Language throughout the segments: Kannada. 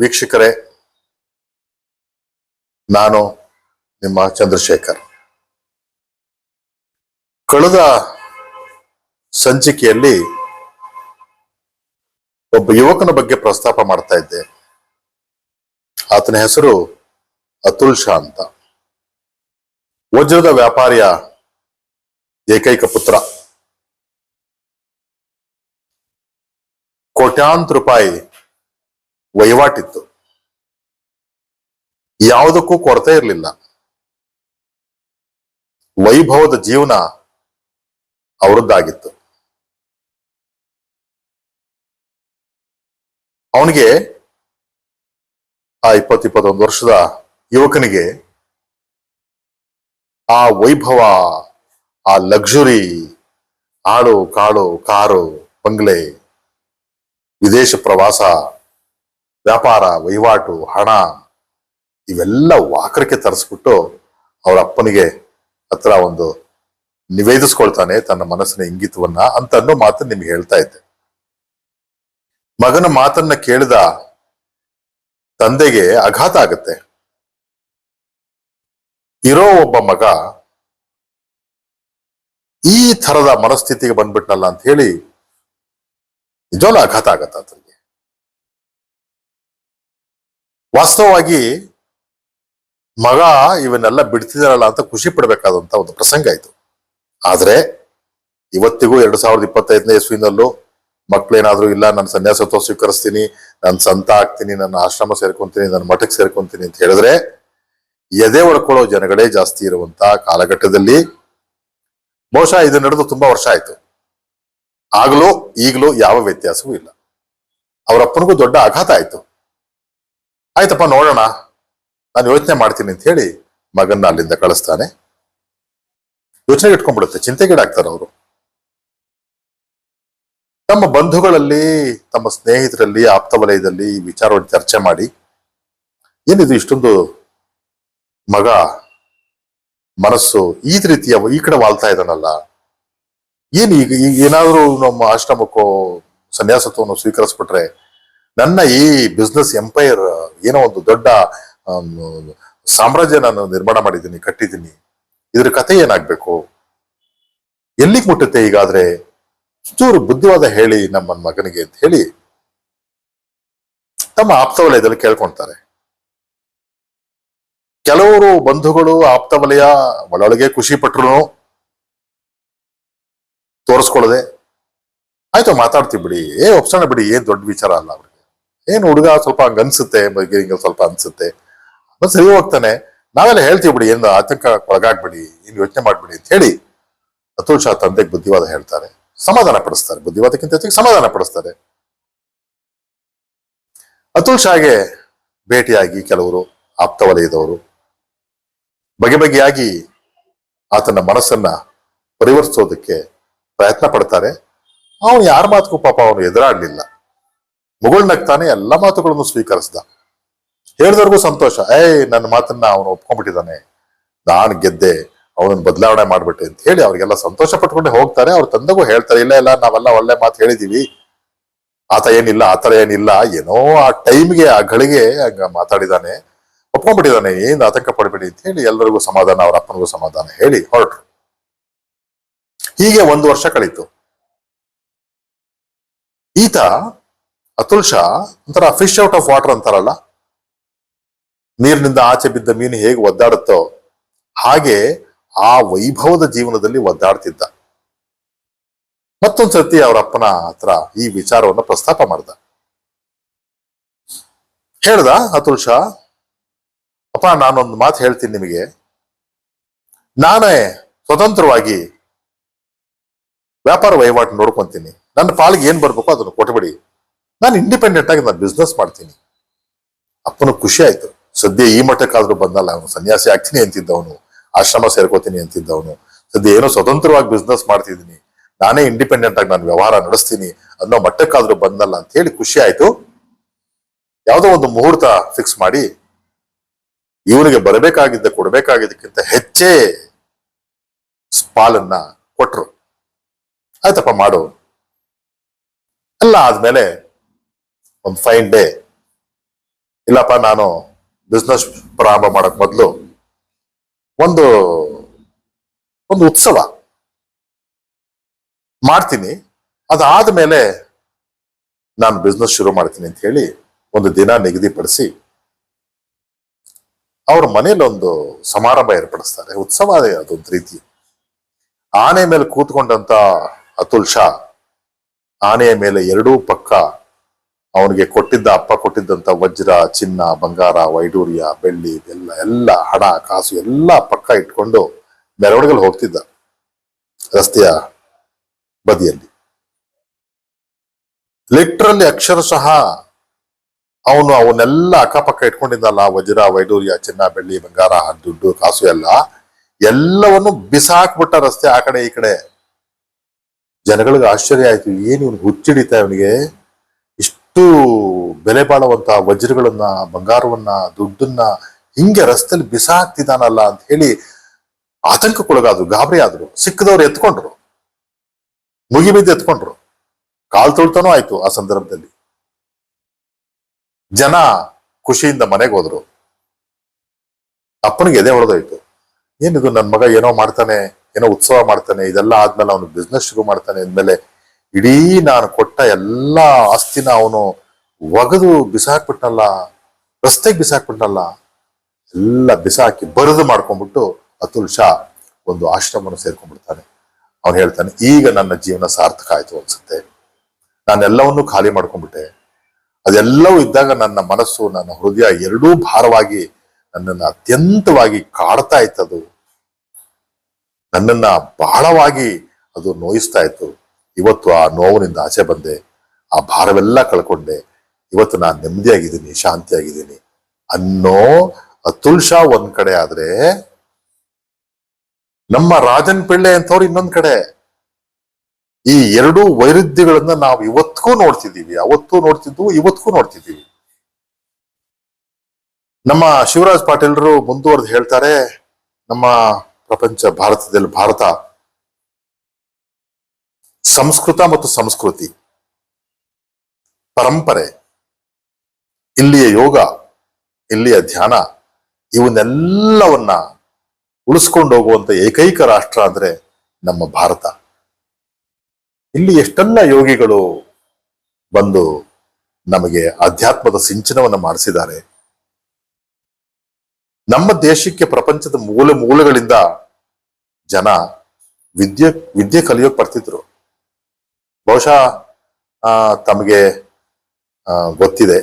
ವೀಕ್ಷಕರೇ, ನಾನು ನಿಮ್ಮ ಚಂದ್ರಶೇಖರ್. ಕಳೆದ ಸಂಚಿಕೆಯಲ್ಲಿ ಒಬ್ಬ ಯುವಕನ ಬಗ್ಗೆ ಪ್ರಸ್ತಾಪ ಮಾಡ್ತಾ ಇದ್ದೆ. ಆತನ ಹೆಸರು ಅತುಲ್ ಶಾ ಅಂತ. ವಜ್ರದ ವ್ಯಾಪಾರಿಯ ಏಕೈಕ ಪುತ್ರ. ಕೋಟ್ಯಾಂತರ ರೂಪಾಯಿ ವಹಿವಾಟಿತ್ತು. ಯಾವುದಕ್ಕೂ ಕೊರತೆ ಇರಲಿಲ್ಲ. ವೈಭವದ ಜೀವನ ಅವರದ್ದಾಗಿತ್ತು. ಅವನಿಗೆ ಆ ಇಪ್ಪತ್ತು ಇಪ್ಪತ್ತೊಂದು ವರ್ಷದ ಯುವಕನಿಗೆ ಆ ವೈಭವ, ಆ ಲಕ್ಸುರಿ, ಆಳು, ಕಾಳು, ಕಾರು, ಬಂಗ್ಲೆ, ವಿದೇಶ ಪ್ರವಾಸ ವ್ಯಾಪಾರ, ವಹಿವಾಟು, ಹಣ ಇವೆಲ್ಲ ವಾಕರಕ್ಕೆ ತರಿಸ್ಬಿಟ್ಟು ಅವರ ಅಪ್ಪನಿಗೆ ಹತ್ರ ಒಂದು ನಿವೇದಿಸ್ಕೊಳ್ತಾನೆ ತನ್ನ ಮನಸ್ಸಿನ ಇಂಗಿತವನ್ನ ಅಂತ ಅನ್ನೋ ಮಾತನ್ನ ನಿಮ್ಗೆ ಹೇಳ್ತಾ ಇದ್ದೆ. ಮಗನ ಮಾತನ್ನ ಕೇಳಿದ ತಂದೆಗೆ ಆಘಾತ ಆಗತ್ತೆ. ಇರೋ ಒಬ್ಬ ಮಗ ಈ ತರದ ಮನಸ್ಥಿತಿಗೆ ಬಂದ್ಬಿಟ್ನಲ್ಲ ಅಂತ ಹೇಳಿ ನಿಜವಾಗ್ಲೂ ಆಘಾತ ಆಗತ್ತ ವಾಸ್ತವವಾಗಿ ಮಗ ಇವನ್ನೆಲ್ಲ ಬಿಡ್ತಿದಾರಲ್ಲ ಅಂತ ಖುಷಿ ಪಡಬೇಕಾದಂತ ಒಂದು ಪ್ರಸಂಗ ಆಯ್ತು ಆದ್ರೆ ಇವತ್ತಿಗೂ ಎರಡು ಸಾವಿರದ ಇಪ್ಪತ್ತೈದನೇ ಇಸ್ವಿನಲ್ಲೂ ಮಕ್ಳೇನಾದ್ರೂ ಇಲ್ಲ ನಾನು ಸನ್ಯಾಸತ್ವ ಸ್ವೀಕರಿಸ್ತೀನಿ ನಾನು ಸಂತ ಆಗ್ತೀನಿ, ನನ್ನ ಆಶ್ರಮ ಸೇರ್ಕೊಂತೀನಿ, ನನ್ನ ಮಠಕ್ಕೆ ಸೇರ್ಕೊಂತೀನಿ ಅಂತ ಹೇಳಿದ್ರೆ ಎದೆ ಒಡ್ಕೊಳ್ಳೋ ಜನಗಳೇ ಜಾಸ್ತಿ ಇರುವಂತ ಕಾಲಘಟ್ಟದಲ್ಲಿ ಬಹುಶಃ ಇದು ನಡೆದು ತುಂಬಾ ವರ್ಷ ಆಯ್ತು. ಆಗ್ಲೂ ಈಗಲೂ ಯಾವ ವ್ಯತ್ಯಾಸವೂ ಇಲ್ಲ. ಅವರಪ್ಪನಿಗೂ ದೊಡ್ಡ ಆಘಾತ ಆಯ್ತು. ಆಯ್ತಪ್ಪ, ನೋಡೋಣ. ನಾನು ಯೋಚನೆ ಮಾಡ್ತೀನಿ ಅಂತ ಹೇಳಿ ಮಗನ್ನ ಅಲ್ಲಿಂದ ಕಳಿಸ್ತಾನೆ. ಯೋಚನೆಗೆ ಇಟ್ಕೊಂಡ್ಬಿಡುತ್ತೆ. ಚಿಂತೆಗೀಡಾಗ್ತಾರೆ ಅವರು. ತಮ್ಮ ಬಂಧುಗಳಲ್ಲಿ, ತಮ್ಮ ಸ್ನೇಹಿತರಲ್ಲಿ, ಆಪ್ತ ವಲಯದಲ್ಲಿ ಈ ವಿಚಾರವನ್ನು ಚರ್ಚೆ ಮಾಡಿ, ಏನಿದು ಇಷ್ಟೊಂದು ಮಗ, ಮನಸ್ಸು ಈ ರೀತಿಯ ಈ ಕಡೆ ವಾಲ್ತಾ ಇದ್ದಾನಲ್ಲ, ಏನು ಈಗ ಈಗ ಏನಾದ್ರೂ ನಮ್ಮ ಆಶ್ರಮಕ್ಕೋ, ಸನ್ಯಾಸತ್ವವನ್ನು ಸ್ವೀಕರಿಸ್ಬಿಟ್ರೆ ನನ್ನ ಈ ಬಿಸ್ನೆಸ್ ಎಂಪೈರ್ ಏನೋ ಒಂದು ದೊಡ್ಡ ಸಾಮ್ರಾಜ್ಯ ನಾನು ನಿರ್ಮಾಣ ಮಾಡಿದ್ದೀನಿ, ಕಟ್ಟಿದ್ದೀನಿ. ಇದ್ರ ಕಥೆ ಏನಾಗ್ಬೇಕು? ಎಲ್ಲಿಗೆ ಮುಟ್ಟುತ್ತೆ ಈಗಾದ್ರೆ? ಚೂರು ಬುದ್ಧಿವಾದ ಹೇಳಿ ನಮ್ಮ ಮಗನಿಗೆ ಅಂತ ಹೇಳಿ ತಮ್ಮ ಆಪ್ತ ವಲಯದಲ್ಲಿ ಕೇಳ್ಕೊಂತಾರೆ. ಕೆಲವರು ಬಂಧುಗಳು ಆಪ್ತ ವಲಯ ಒಳೊಳಗೆ ಖುಷಿ ಪಟ್ರು ತೋರಿಸ್ಕೊಳ್ಳದೆ, ಆಯ್ತು ಮಾತಾಡ್ತೀವಿ ಬಿಡಿ, ಏ ಒಪ್ಸೋಣ ಬಿಡಿ, ಏನ್ ದೊಡ್ಡ ವಿಚಾರ ಅಲ್ಲ ಅವ್ರಿಗೆ ಏನ್ ಹುಡುಗ ಸ್ವಲ್ಪ ಹಂಗ ಅನ್ಸುತ್ತೆ ಬಗ್ಗೆ ಸ್ವಲ್ಪ ಅನ್ಸುತ್ತೆ? ಬಸ್ ಸರಿ ಹೋಗ್ತಾನೆ. ನಾವೆಲ್ಲ ಹೇಳ್ತೀವಿ ಬಿಡಿ, ಏನು ಆತಂಕ ಒಳಗಾಗ್ಬಿಡಿ, ಏನು ಯೋಚನೆ ಮಾಡ್ಬಿಡಿ ಅಂತ ಹೇಳಿ ಅತುಲ್ ಶಾ ತಂದೆಗೆ ಬುದ್ಧಿವಾದ ಹೇಳ್ತಾರೆ. ಸಮಾಧಾನ ಪಡಿಸ್ತಾರೆ, ಬುದ್ಧಿವಾದಕ್ಕಿಂತ ಹೆಚ್ಚಿಗೆ ಸಮಾಧಾನ ಪಡಿಸ್ತಾರೆ. ಅತುಲ್ ಶಾಗೆ ಭೇಟಿಯಾಗಿ ಕೆಲವರು ಆಪ್ತ ವಲಯದವರು ಬಗೆ ಬಗೆಯಾಗಿ ಆತನ ಮನಸ್ಸನ್ನ ಪರಿವರ್ತಿಸೋದಕ್ಕೆ ಪ್ರಯತ್ನ ಪಡ್ತಾರೆ. ಅವನು ಯಾರ ಮಾತಕ್ಕೂ ಪಾಪ ಅವನು ಎದುರಾಡ್ಲಿಲ್ಲ ಮುಗುಳ್ನಗ್ತಾನೆ ಎಲ್ಲ ಮಾತುಗಳನ್ನು ಸ್ವೀಕರಿಸ್ದ. ಹೇಳಿದವ್ರಿಗೂ ಸಂತೋಷ. ಏಯ್, ನನ್ನ ಮಾತನ್ನ ಅವನು ಒಪ್ಕೊಂಡ್ಬಿಟ್ಟಿದ್ದಾನೆ. ನಾನು ಗೆದ್ದೆ, ಅವನನ್ನು ಬದಲಾವಣೆ ಮಾಡ್ಬಿಟ್ಟೆ ಅಂತ ಹೇಳಿ ಅವ್ರಿಗೆಲ್ಲ ಸಂತೋಷ ಪಟ್ಕೊಂಡೆ ಹೋಗ್ತಾರೆ. ಅವ್ರ ತಂದೆಗೂ ಹೇಳ್ತಾರೆ, ಇಲ್ಲ ಇಲ್ಲ, ನಾವೆಲ್ಲ ಒಳ್ಳೆ ಮಾತು ಹೇಳಿದೀವಿ. ಆತ ಏನಿಲ್ಲ ಆತರ ಏನಿಲ್ಲ. ಏನೋ ಆ ಟೈಮ್ಗೆ, ಆ ಗಳಿಗೆ ಹಂಗ ಮಾತಾಡಿದಾನೆ. ಒಪ್ಕೊಂಡ್ಬಿಟ್ಟಿದ್ದಾನೆ ಏನ್ ಆತಂಕ ಪಡಬೇಡಿ ಅಂತ ಹೇಳಿ ಎಲ್ಲರಿಗೂ ಸಮಾಧಾನ, ಅವ್ರ ಅಪ್ಪನಿಗೂ ಸಮಾಧಾನ ಹೇಳಿ ಹೊರಟ್ರು. ಹೀಗೆ ಒಂದು ವರ್ಷ ಕಳೀತು. ಈತ ಅತುಲ್ ಶಾ ಒಂಥರ ಫಿಶ್ ಔಟ್ ಆಫ್ ವಾಟರ್ ಅಂತಾರಲ್ಲ? ನೀರಿನಿಂದ ಆಚೆ ಬಿದ್ದ ಮೀನು ಹೇಗೆ ಒದ್ದಾಡುತ್ತೋ ಹಾಗೆ ಆ ವೈಭವದ ಜೀವನದಲ್ಲಿ ಒದ್ದಾಡ್ತಿದ್ದ. ಮತ್ತೊಂದ್ಸತಿ ಅವರ ಅಪ್ಪನ ಹತ್ರ ಈ ವಿಚಾರವನ್ನು ಪ್ರಸ್ತಾಪ ಮಾಡ್ದ. ಹೇಳ್ದ ಅತುಲ್ ಶಾ? ಅಪ್ಪ, ನಾನೊಂದು ಮಾತು ಹೇಳ್ತೀನಿ ನಿಮಗೆ. ನಾನೇ ಸ್ವತಂತ್ರವಾಗಿ ವ್ಯಾಪಾರ ವಹಿವಾಟು ನೋಡ್ಕೊಂತೀನಿ. ನನ್ನ ಪಾಲಿಗೆ ಏನ್ ಬರ್ಬೇಕು ಅದನ್ನು ಕೊಟ್ಬಿಡಿ. ನಾನು ಇಂಡಿಪೆಂಡೆಂಟ್ ಆಗಿ ನಾನು ಬಿಸ್ನೆಸ್ ಮಾಡ್ತೀನಿ. ಅಪ್ಪನ ಖುಷಿ ಆಯ್ತು. ಸದ್ಯ ಈ ಮಟ್ಟಕ್ಕಾದ್ರೂ ಬಂದಲ್ಲ ಅವನು, ಸನ್ಯಾಸಿ ಆಗ್ತೀನಿ ಅಂತಿದ್ದವನು, ಆಶ್ರಮ ಸೇರ್ಕೋತೀನಿ ಅಂತಿದ್ದವನು. ಸದ್ಯ ಏನೋ ಸ್ವತಂತ್ರವಾಗಿ ಬಿಸ್ನೆಸ್ ಮಾಡ್ತಿದ್ದೀನಿ. ನಾನೇ ಇಂಡಿಪೆಂಡೆಂಟ್ ಆಗಿ ನಾನು ವ್ಯವಹಾರ ನಡೆಸ್ತೀನಿ ಅನ್ನೋ ಮಟ್ಟಕ್ಕಾದ್ರೂ ಬಂದಲ್ಲ ಅಂತ ಹೇಳಿ ಖುಷಿ ಆಯ್ತು. ಯಾವುದೋ ಒಂದು ಮುಹೂರ್ತ ಫಿಕ್ಸ್ ಮಾಡಿ, ಇವನಿಗೆ ಬರಬೇಕಾಗಿದ್ದ, ಕೊಡಬೇಕಾಗಿದ್ದಕ್ಕಿಂತ ಹೆಚ್ಚೇ ಪಾಲನ್ನ ಕೊಟ್ರು. ಆಯ್ತಪ್ಪ ಮಾಡು. ಎಲ್ಲ ಆದ್ಮೇಲೆ ಒಂದು ಫೈನ್ ಡೇ ಇಲ್ಲಪ್ಪ, ನಾನು ಬಿಸ್ನೆಸ್ ಪ್ರಾರಂಭ ಮಾಡಕ್ ಮೊದಲು ಒಂದು ಒಂದು ಉತ್ಸವ ಮಾಡ್ತೀನಿ. ಅದಾದ ಮೇಲೆ ನಾನು ಬಿಸ್ನೆಸ್ ಶುರು ಮಾಡ್ತೀನಿ ಅಂತ ಹೇಳಿ ಒಂದು ದಿನ ನಿಗದಿಪಡಿಸಿ ಅವ್ರ ಮನೇಲಿ ಒಂದು ಸಮಾರಂಭ ಏರ್ಪಡಿಸ್ತಾರೆ. ಉತ್ಸವ ಅದೇ ಅದೊಂದು ರೀತಿ. ಆನೆ ಮೇಲೆ ಕೂತ್ಕೊಂಡಂತ ಅತುಲ್ ಶಾ ಆನೆಯ ಮೇಲೆ ಎರಡೂ ಪಕ್ಕ ಅವನಿಗೆ ಕೊಟ್ಟಿದ್ದ ಅಪ್ಪ ಕೊಟ್ಟಿದ್ದಂತ ವಜ್ರ, ಚಿನ್ನ, ಬಂಗಾರ, ವೈಡೂರ್ಯ, ಬೆಳ್ಳಿ ಎಲ್ಲ ಎಲ್ಲ ಹಣ, ಕಾಸು, ಎಲ್ಲ ಪಕ್ಕ ಇಟ್ಕೊಂಡು ಮೆರವಣಿಗೆಲ್ಲಿ ಹೋಗ್ತಿದ್ದ ರಸ್ತೆಯ ಬದಿಯಲ್ಲಿ. ಲಿಟ್ರಲ್ಲಿ ಅಕ್ಷರಶಃ ಅವನು ಅವನ್ನೆಲ್ಲ ಅಕ್ಕಪಕ್ಕ ಇಟ್ಕೊಂಡಿದ್ದಲ್ಲ, ವಜ್ರ, ವೈಡೂರ್ಯ, ಚಿನ್ನ, ಬೆಳ್ಳಿ, ಬಂಗಾರ, ದುಡ್ಡು, ಕಾಸು, ಎಲ್ಲ. ಎಲ್ಲವನ್ನು ಬಿಸಾಕ್ಬಿಟ್ಟ ರಸ್ತೆ ಆ ಕಡೆ ಈ ಕಡೆ. ಜನಗಳಿಗೆ ಆಶ್ಚರ್ಯ ಆಯ್ತು, ಏನು ಇವನು ಹುಚ್ಚಿಡಿತ ಇವನಿಗೆ? ಇಷ್ಟು ಬೆಲೆ ಬಾಳುವಂತ ವಜ್ರಗಳನ್ನ, ಬಂಗಾರವನ್ನ, ದುಡ್ಡನ್ನ ಹಿಂಗೆ ರಸ್ತೆಯಲ್ಲಿ ಬಿಸಾಕ್ತಿದಾನಲ್ಲ ಅಂತ ಹೇಳಿ ಆತಂಕಕ್ಕೊಳಗಾದ್ರು ಗಾಬರಿ ಆದ್ರು ಸಿಕ್ಕದವ್ರು ಎತ್ಕೊಂಡ್ರು. ಮುಗಿಬಿದ್ದು ಎತ್ಕೊಂಡ್ರು. ಕಾಲ್ ತೊಳ್ತಾನೂ ಆಯ್ತು ಆ ಸಂದರ್ಭದಲ್ಲಿ. ಜನ ಖುಷಿಯಿಂದ ಮನೆಗೆ ಹೋದ್ರು. ಅಪ್ಪನಿಗೆ ಎದೆ ಹೊಡೆದೋಯ್ತು. ಏನಿದು ನನ್ನ ಮಗ ಏನೋ ಮಾಡ್ತಾನೆ, ಏನೋ ಉತ್ಸವ ಮಾಡ್ತಾನೆ, ಇದೆಲ್ಲ ಆದ್ಮೇಲೆ ಅವನು ಬಿಸ್ನೆಸ್ ಶುರು ಮಾಡ್ತಾನೆ ಅಂದ್ಮೇಲೆ ಇಡೀ ನಾನು ಕೊಟ್ಟ ಎಲ್ಲಾ ಆಸ್ತಿನ ಅವನು ಒಗೆದು ಬಿಸಾಕ್ಬಿಟ್ನಲ್ಲ, ರಸ್ತೆಗೆ ಬಿಸಾಕ್ಬಿಟ್ನಲ್ಲ, ಎಲ್ಲ ಬಿಸಾಕಿ ಬರದು ಮಾಡ್ಕೊಂಡ್ಬಿಟ್ಟು ಅತುಲ್ ಶಾ ಒಂದು ಆಶ್ರಮವನ್ನು ಸೇರ್ಕೊಂಡ್ಬಿಡ್ತಾನೆ. ಅವನು ಹೇಳ್ತಾನೆ, ಈಗ ನನ್ನ ಜೀವನ ಸಾರ್ಥಕ ಆಯ್ತು ಅನ್ಸುತ್ತೆ. ನಾನೆಲ್ಲವನ್ನೂ ಖಾಲಿ ಮಾಡ್ಕೊಂಡ್ಬಿಟ್ಟೆ ಅದೆಲ್ಲವೂ ಇದ್ದಾಗ ನನ್ನ ಮನಸ್ಸು, ನನ್ನ ಹೃದಯ ಎರಡೂ ಭಾರವಾಗಿ ನನ್ನನ್ನು ಅತ್ಯಂತವಾಗಿ ಕಾಡ್ತಾ ಇತ್ತದು. ನನ್ನನ್ನ ಬಹಳವಾಗಿ ಅದು ನೋಯಿಸ್ತಾ ಇತ್ತು. ಇವತ್ತು ಆ ನೋವಿನಿಂದ ಆಚೆ ಬಂದೆ, ಆ ಭಾರವೆಲ್ಲ ಕಳ್ಕೊಂಡೆ. ಇವತ್ತು ನಾನು ನೆಮ್ಮದಿಯಾಗಿದ್ದೀನಿ, ಶಾಂತಿಯಾಗಿದ್ದೀನಿ ಅನ್ನೋ ಅತುಲ್ ಶಾ ಒಂದ್ ಕಡೆ ಆದ್ರೆ ನಮ್ಮ ರಾಜನ್ ಪಿಳ್ಳೆ ಅಂತವ್ರು ಇನ್ನೊಂದ್ ಕಡೆ. ಈ ಎರಡೂ ವೈರುದ್ಯಗಳನ್ನ ನಾವು ಇವತ್ತಿಗೂ ನೋಡ್ತಿದ್ದೀವಿ, ಅವತ್ತೂ ನೋಡ್ತಿದ್ವು ಇವತ್ತಿಗೂ ನೋಡ್ತಿದ್ದೀವಿ. ನಮ್ಮ ಶಿವರಾಜ್ ಪಾಟೀಲ್ರು ಮುಂದುವರೆದು ಹೇಳ್ತಾರೆ, ನಮ್ಮ ಪ್ರಪಂಚ ಭಾರತದಲ್ಲಿ ಭಾರತ ಸಂಸ್ಕೃತ ಮತ್ತು ಸಂಸ್ಕೃತಿ. ಪರಂಪರೆ. ಇಲ್ಲಿಯ ಯೋಗ, ಇಲ್ಲಿಯ ಧ್ಯಾನ, ಇವನ್ನೆಲ್ಲವನ್ನ ಉಳಿಸ್ಕೊಂಡು ಹೋಗುವಂತ ಏಕೈಕ ರಾಷ್ಟ್ರ ಅಂದ್ರೆ ನಮ್ಮ ಭಾರತ. ಇಲ್ಲಿ ಎಷ್ಟೆಲ್ಲ ಯೋಗಿಗಳು ಬಂದು ನಮಗೆ ಅಧ್ಯಾತ್ಮದ ಸಿಂಚನವನ್ನು ಮಾಡಿಸಿದ್ದಾರೆ. ನಮ್ಮ ದೇಶಕ್ಕೆ ಪ್ರಪಂಚದ ಮೂಲೆ ಮೂಲೆಗಳಿಂದ ಜನ ವಿದ್ಯೆ ವಿದ್ಯೆ ಕಲಿಯೋಕ್ ಬರ್ತಿದ್ರು. ಬಹುಶಃ ತಮಗೆ ಗೊತ್ತಿದೆ.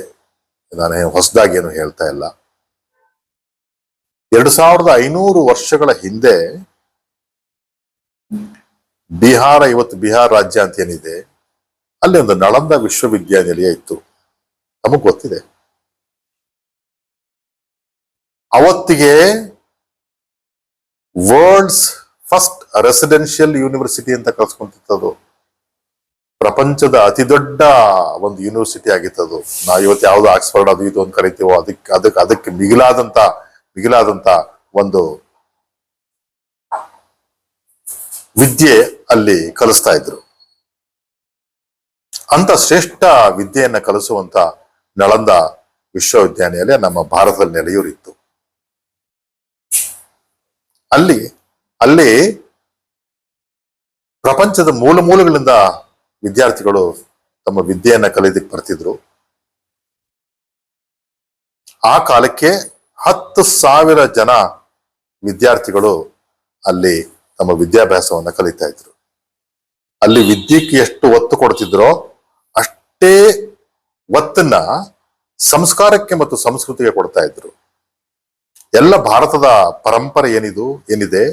ನಾನು ಹೊಸದಾಗಿ ಏನು ಹೇಳ್ತಾ ಇಲ್ಲ. ಎರಡು ಸಾವಿರದ ಐನೂರು ವರ್ಷಗಳ ಹಿಂದೆ, ಬಿಹಾರ, ಇವತ್ತು ಬಿಹಾರ ರಾಜ್ಯ ಅಂತ ಏನಿದೆ, ಅಲ್ಲಿ ಒಂದು ನಳಂದ ವಿಶ್ವವಿದ್ಯಾನಿಲಯ ಇತ್ತು. ನಮಗ್ ಗೊತ್ತಿದೆ. ಅವತ್ತಿಗೆ ವರ್ಲ್ಡ್ಸ್ ಫಸ್ಟ್ ರೆಸಿಡೆನ್ಷಿಯಲ್ ಯೂನಿವರ್ಸಿಟಿ ಅಂತ ಕಳ್ಸ್ಕೊಂತಿತ್ತದು ಪ್ರಪಂಚದ ಅತಿ ದೊಡ್ಡ ಒಂದು ಯೂನಿವರ್ಸಿಟಿ ಆಗಿತ್ತು ಅದು. ನಾವು ಇವತ್ತು ಯಾವ್ದು ಆಕ್ಸ್ಫರ್ಡ್ ಅದು ಇದು ಅಂತ ಕರಿತೀವೋ ಅದಕ್ಕೆ ಅದಕ್ಕೆ ಅದಕ್ಕೆ ಮಿಗಿಲಾದಂತ ಮಿಗಿಲಾದಂತ ಒಂದು ವಿದ್ಯೆ ಅಲ್ಲಿ ಕಲಿಸ್ತಾ ಇದ್ರು. ಅಂತ ಶ್ರೇಷ್ಠ ವಿದ್ಯೆಯನ್ನ ಕಲಿಸುವಂತ ನಳಂದ ವಿಶ್ವವಿದ್ಯಾನಿಲಯ ನಮ್ಮ ಭಾರತದಲ್ಲಿ ನೆಲೆಯೂರಿತ್ತು. ಅಲ್ಲಿ ಅಲ್ಲಿ ಪ್ರಪಂಚದ ಮೂಲ ಮೂಲಗಳಿಂದ ವಿದ್ಯಾರ್ಥಿಗಳು ತಮ್ಮ ವಿದ್ಯೆಯನ್ನ ಕಲಿಯದಕ್ ಬರ್ತಿದ್ರು. ಆ ಕಾಲಕ್ಕೆ ಹತ್ತು ಸಾವಿರ ಜನ ವಿದ್ಯಾರ್ಥಿಗಳು ಅಲ್ಲಿ ತಮ್ಮ ವಿದ್ಯಾಭ್ಯಾಸವನ್ನ ಕಲಿತಾ ಇದ್ರು. ಅಲ್ಲಿ ವಿದ್ಯೆಗೆ ಎಷ್ಟು ಒತ್ತು ಕೊಡ್ತಿದ್ರೋ ಅಷ್ಟೇ ಒತ್ತನ್ನ ಸಂಸ್ಕಾರಕ್ಕೆ ಮತ್ತು ಸಂಸ್ಕೃತಿಗೆ ಕೊಡ್ತಾ ಇದ್ರು. ಎಲ್ಲ ಭಾರತದ ಪರಂಪರೆ ಏನಿದು, ಏನಿದೆ,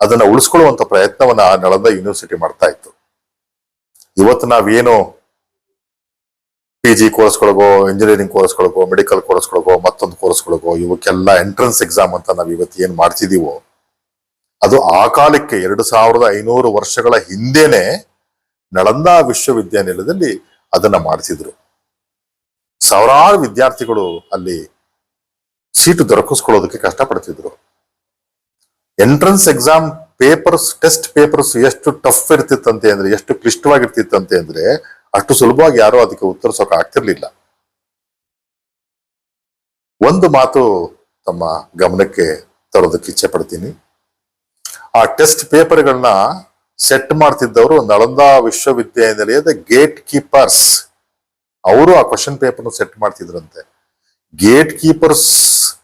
ಅದನ್ನ ಉಳಿಸ್ಕೊಳ್ಳುವಂತ ಪ್ರಯತ್ನವನ್ನ ನಳಂದ ಯೂನಿವರ್ಸಿಟಿ ಮಾಡ್ತಾ ಇತ್ತು. ಇವತ್ತು ನಾವೇನು ಪಿ ಜಿ ಕೋರ್ಸ್ಗಳಿಗೋ ಇಂಜಿನಿಯರಿಂಗ್ ಕೋರ್ಸ್ಗಳಿಗೋ ಮೆಡಿಕಲ್ ಕೋರ್ಸ್ಗಳಿಗೋ, ಮತ್ತೊಂದು ಕೋರ್ಸ್ಗಳಿಗೋ, ಇವಕ್ಕೆಲ್ಲ ಎಂಟ್ರೆನ್ಸ್ ಎಕ್ಸಾಮ್ ಅಂತ ನಾವು ಇವತ್ತು ಏನ್ ಮಾಡ್ತಿದೀವೋ, ಅದು ಆ ಕಾಲಕ್ಕೆ ಎರಡು ಸಾವಿರದ ಐನೂರು ವರ್ಷಗಳ ಹಿಂದೆನೆ ನಳಂದ ವಿಶ್ವವಿದ್ಯಾನಿಲಯದಲ್ಲಿ ಅದನ್ನ ಮಾಡ್ತಿದ್ರು. ಸಾವಿರಾರು ವಿದ್ಯಾರ್ಥಿಗಳು ಅಲ್ಲಿ ಸೀಟು ದೊರಕಿಸ್ಕೊಳ್ಳೋದಕ್ಕೆ ಕಷ್ಟಪಡ್ತಿದ್ರು. Entrance exam papers, test papers ಎಷ್ಟು ಟಫ್ ಇರ್ತಿತ್ತಂತೆ ಅಂದ್ರೆ, ಎಷ್ಟು ಕ್ಲಿಷ್ಟವಾಗಿರ್ತಿತ್ತಂತೆ ಅಂದ್ರೆ, ಅಷ್ಟು ಸುಲಭವಾಗಿ ಯಾರು ಅದಕ್ಕೆ ಉತ್ತರಿಸೋಕೆ ಆಗ್ತಿರ್ಲಿಲ್ಲ. ಒಂದು ಮಾತು ತಮ್ಮ ಗಮನಕ್ಕೆ ತರೋದಕ್ಕೆ ಇಚ್ಛೆ ಪಡ್ತೀನಿ. ಆ ಟೆಸ್ಟ್ ಪೇಪರ್ಗಳನ್ನ ಸೆಟ್ ಮಾಡ್ತಿದ್ದವರು ನಳಂದ ವಿಶ್ವವಿದ್ಯಾನಿಲಯದ ಗೇಟ್ ಕೀಪರ್ಸ್. ಅವರು ಆ ಕ್ವಶನ್ ಪೇಪರ್ನ ಸೆಟ್ ಮಾಡ್ತಿದ್ರಂತೆ. ಗೇಟ್ ಕೀಪರ್ಸ್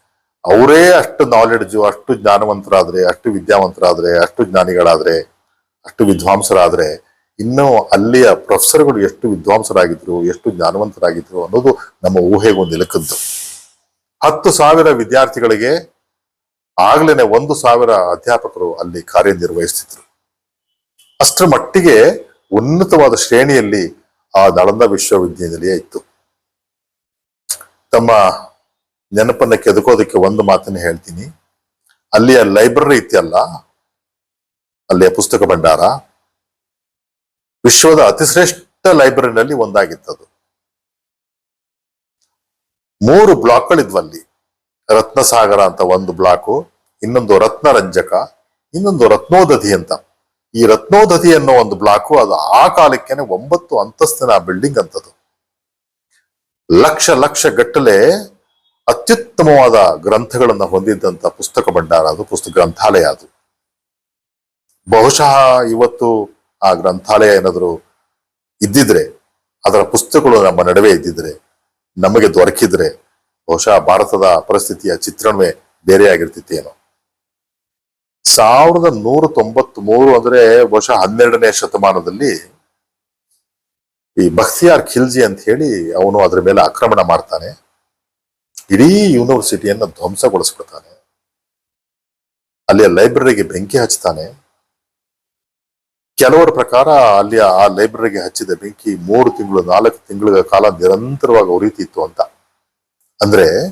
ಅವರೇ ಅಷ್ಟು ನಾಲೆಡ್ಜು ಅಷ್ಟು ಜ್ಞಾನವಂತರಾದ್ರೆ, ಅಷ್ಟು ವಿದ್ಯಾವಂತರಾದ್ರೆ, ಅಷ್ಟು ಜ್ಞಾನಿಗಳಾದ್ರೆ, ಅಷ್ಟು ವಿದ್ವಾಂಸರಾದ್ರೆ, ಇನ್ನು ಅಲ್ಲಿಯ ಪ್ರೊಫೆಸರ್ಗಳು ಎಷ್ಟು ವಿದ್ವಾಂಸರಾಗಿದ್ರು, ಎಷ್ಟು ಜ್ಞಾನವಂತರಾಗಿದ್ರು ಅನ್ನೋದು ನಮ್ಮ ಊಹೆಗೊಂದು ಒಂದು ನಿಲುಕದ್ದು. ಹತ್ತು ಸಾವಿರ ವಿದ್ಯಾರ್ಥಿಗಳಿಗೆ ಆಗ್ಲೇನೆ ಒಂದು ಸಾವಿರ ಅಧ್ಯಾಪಕರು ಅಲ್ಲಿ ಕಾರ್ಯನಿರ್ವಹಿಸ್ತಿದ್ರು. ಅಷ್ಟರ ಮಟ್ಟಿಗೆ ಉನ್ನತವಾದ ಶ್ರೇಣಿಯಲ್ಲಿ ಆ ನಳಂದ ವಿಶ್ವವಿದ್ಯಾನಿಲಯ ಇತ್ತು. ತಮ್ಮ ನೆನಪನ್ನ ಕೆದಕೋದಕ್ಕೆ ಒಂದು ಮಾತನ್ನ ಹೇಳ್ತೀನಿ. ಅಲ್ಲಿಯ ಲೈಬ್ರರಿ ಇತ್ತಲ್ಲ ಅಲ್ಲಿಯ ಪುಸ್ತಕ ಭಂಡಾರ, ವಿಶ್ವದ ಅತಿಶ್ರೇಷ್ಠ ಲೈಬ್ರರಿನಲ್ಲಿ ಒಂದಾಗಿತ್ತದು. ಮೂರು ಬ್ಲಾಕ್ಗಳಿದ್ವಲ್ಲಿ ರತ್ನಸಾಗರ ಅಂತ ಒಂದು ಬ್ಲಾಕು, ಇನ್ನೊಂದು ರತ್ನರಂಜಕ, ಇನ್ನೊಂದು ರತ್ನೋದಧಿ ಅಂತ. ಈ ರತ್ನೋದಧಿ ಅನ್ನೋ ಒಂದು ಬ್ಲಾಕು ಅದು ಆ ಕಾಲಕ್ಕೇನೆ ಒಂಬತ್ತು ಅಂತಸ್ತಿನ ಬಿಲ್ಡಿಂಗ್ ಅಂತದು. ಲಕ್ಷ ಲಕ್ಷ ಗಟ್ಟಲೆ ಅತ್ಯುತ್ತಮವಾದ ಗ್ರಂಥಗಳನ್ನ ಹೊಂದಿದ್ದಂತ ಪುಸ್ತಕ ಭಂಡಾರ ಅದು, ಪುಸ್ತಕ ಗ್ರಂಥಾಲಯ ಅದು. ಬಹುಶಃ ಇವತ್ತು ಆ ಗ್ರಂಥಾಲಯ ಏನಾದರೂ ಇದ್ದಿದ್ರೆ, ಅದರ ಪುಸ್ತಕಗಳು ನಮ್ಮ ನಡುವೆ ಇದ್ದಿದ್ರೆ, ನಮಗೆ ದೊರಕಿದ್ರೆ, ಬಹುಶಃ ಭಾರತದ ಪರಿಸ್ಥಿತಿಯ ಚಿತ್ರಣವೇ ಬೇರೆಯಾಗಿರ್ತಿತ್ತೇನೋ. ಸಾವಿರದ ನೂರ ತೊಂಬತ್ ಮೂರು ಅಂದ್ರೆ ಬಹುಶಃ ಹನ್ನೆರಡನೇ ಶತಮಾನದಲ್ಲಿ ಈ ಬಖ್ತಿಯಾರ್ ಖಿಲ್ಜಿ ಅಂತ ಹೇಳಿ ಅವನು ಅದರ ಮೇಲೆ ಆಕ್ರಮಣ ಮಾಡ್ತಾನೆ. ಇಡೀ ಯೂನಿವರ್ಸಿಟಿಯನ್ನ ಧ್ವಂಸಗೊಳಿಸ್ಬಿಡ್ತಾನೆ. ಅಲ್ಲಿಯ ಲೈಬ್ರರಿಗೆ ಬೆಂಕಿ ಹಚ್ತಾನೆ. ಕೆಲವರ ಪ್ರಕಾರ ಅಲ್ಲಿ ಆ ಲೈಬ್ರರಿಗೆ ಹಚ್ಚಿದ ಬೆಂಕಿ ಮೂರು ತಿಂಗಳು, ನಾಲ್ಕು ತಿಂಗಳ ಕಾಲ ನಿರಂತರವಾಗಿ ಉರಿತಿತ್ತು ಅಂತ. ಅಂದ್ರೆ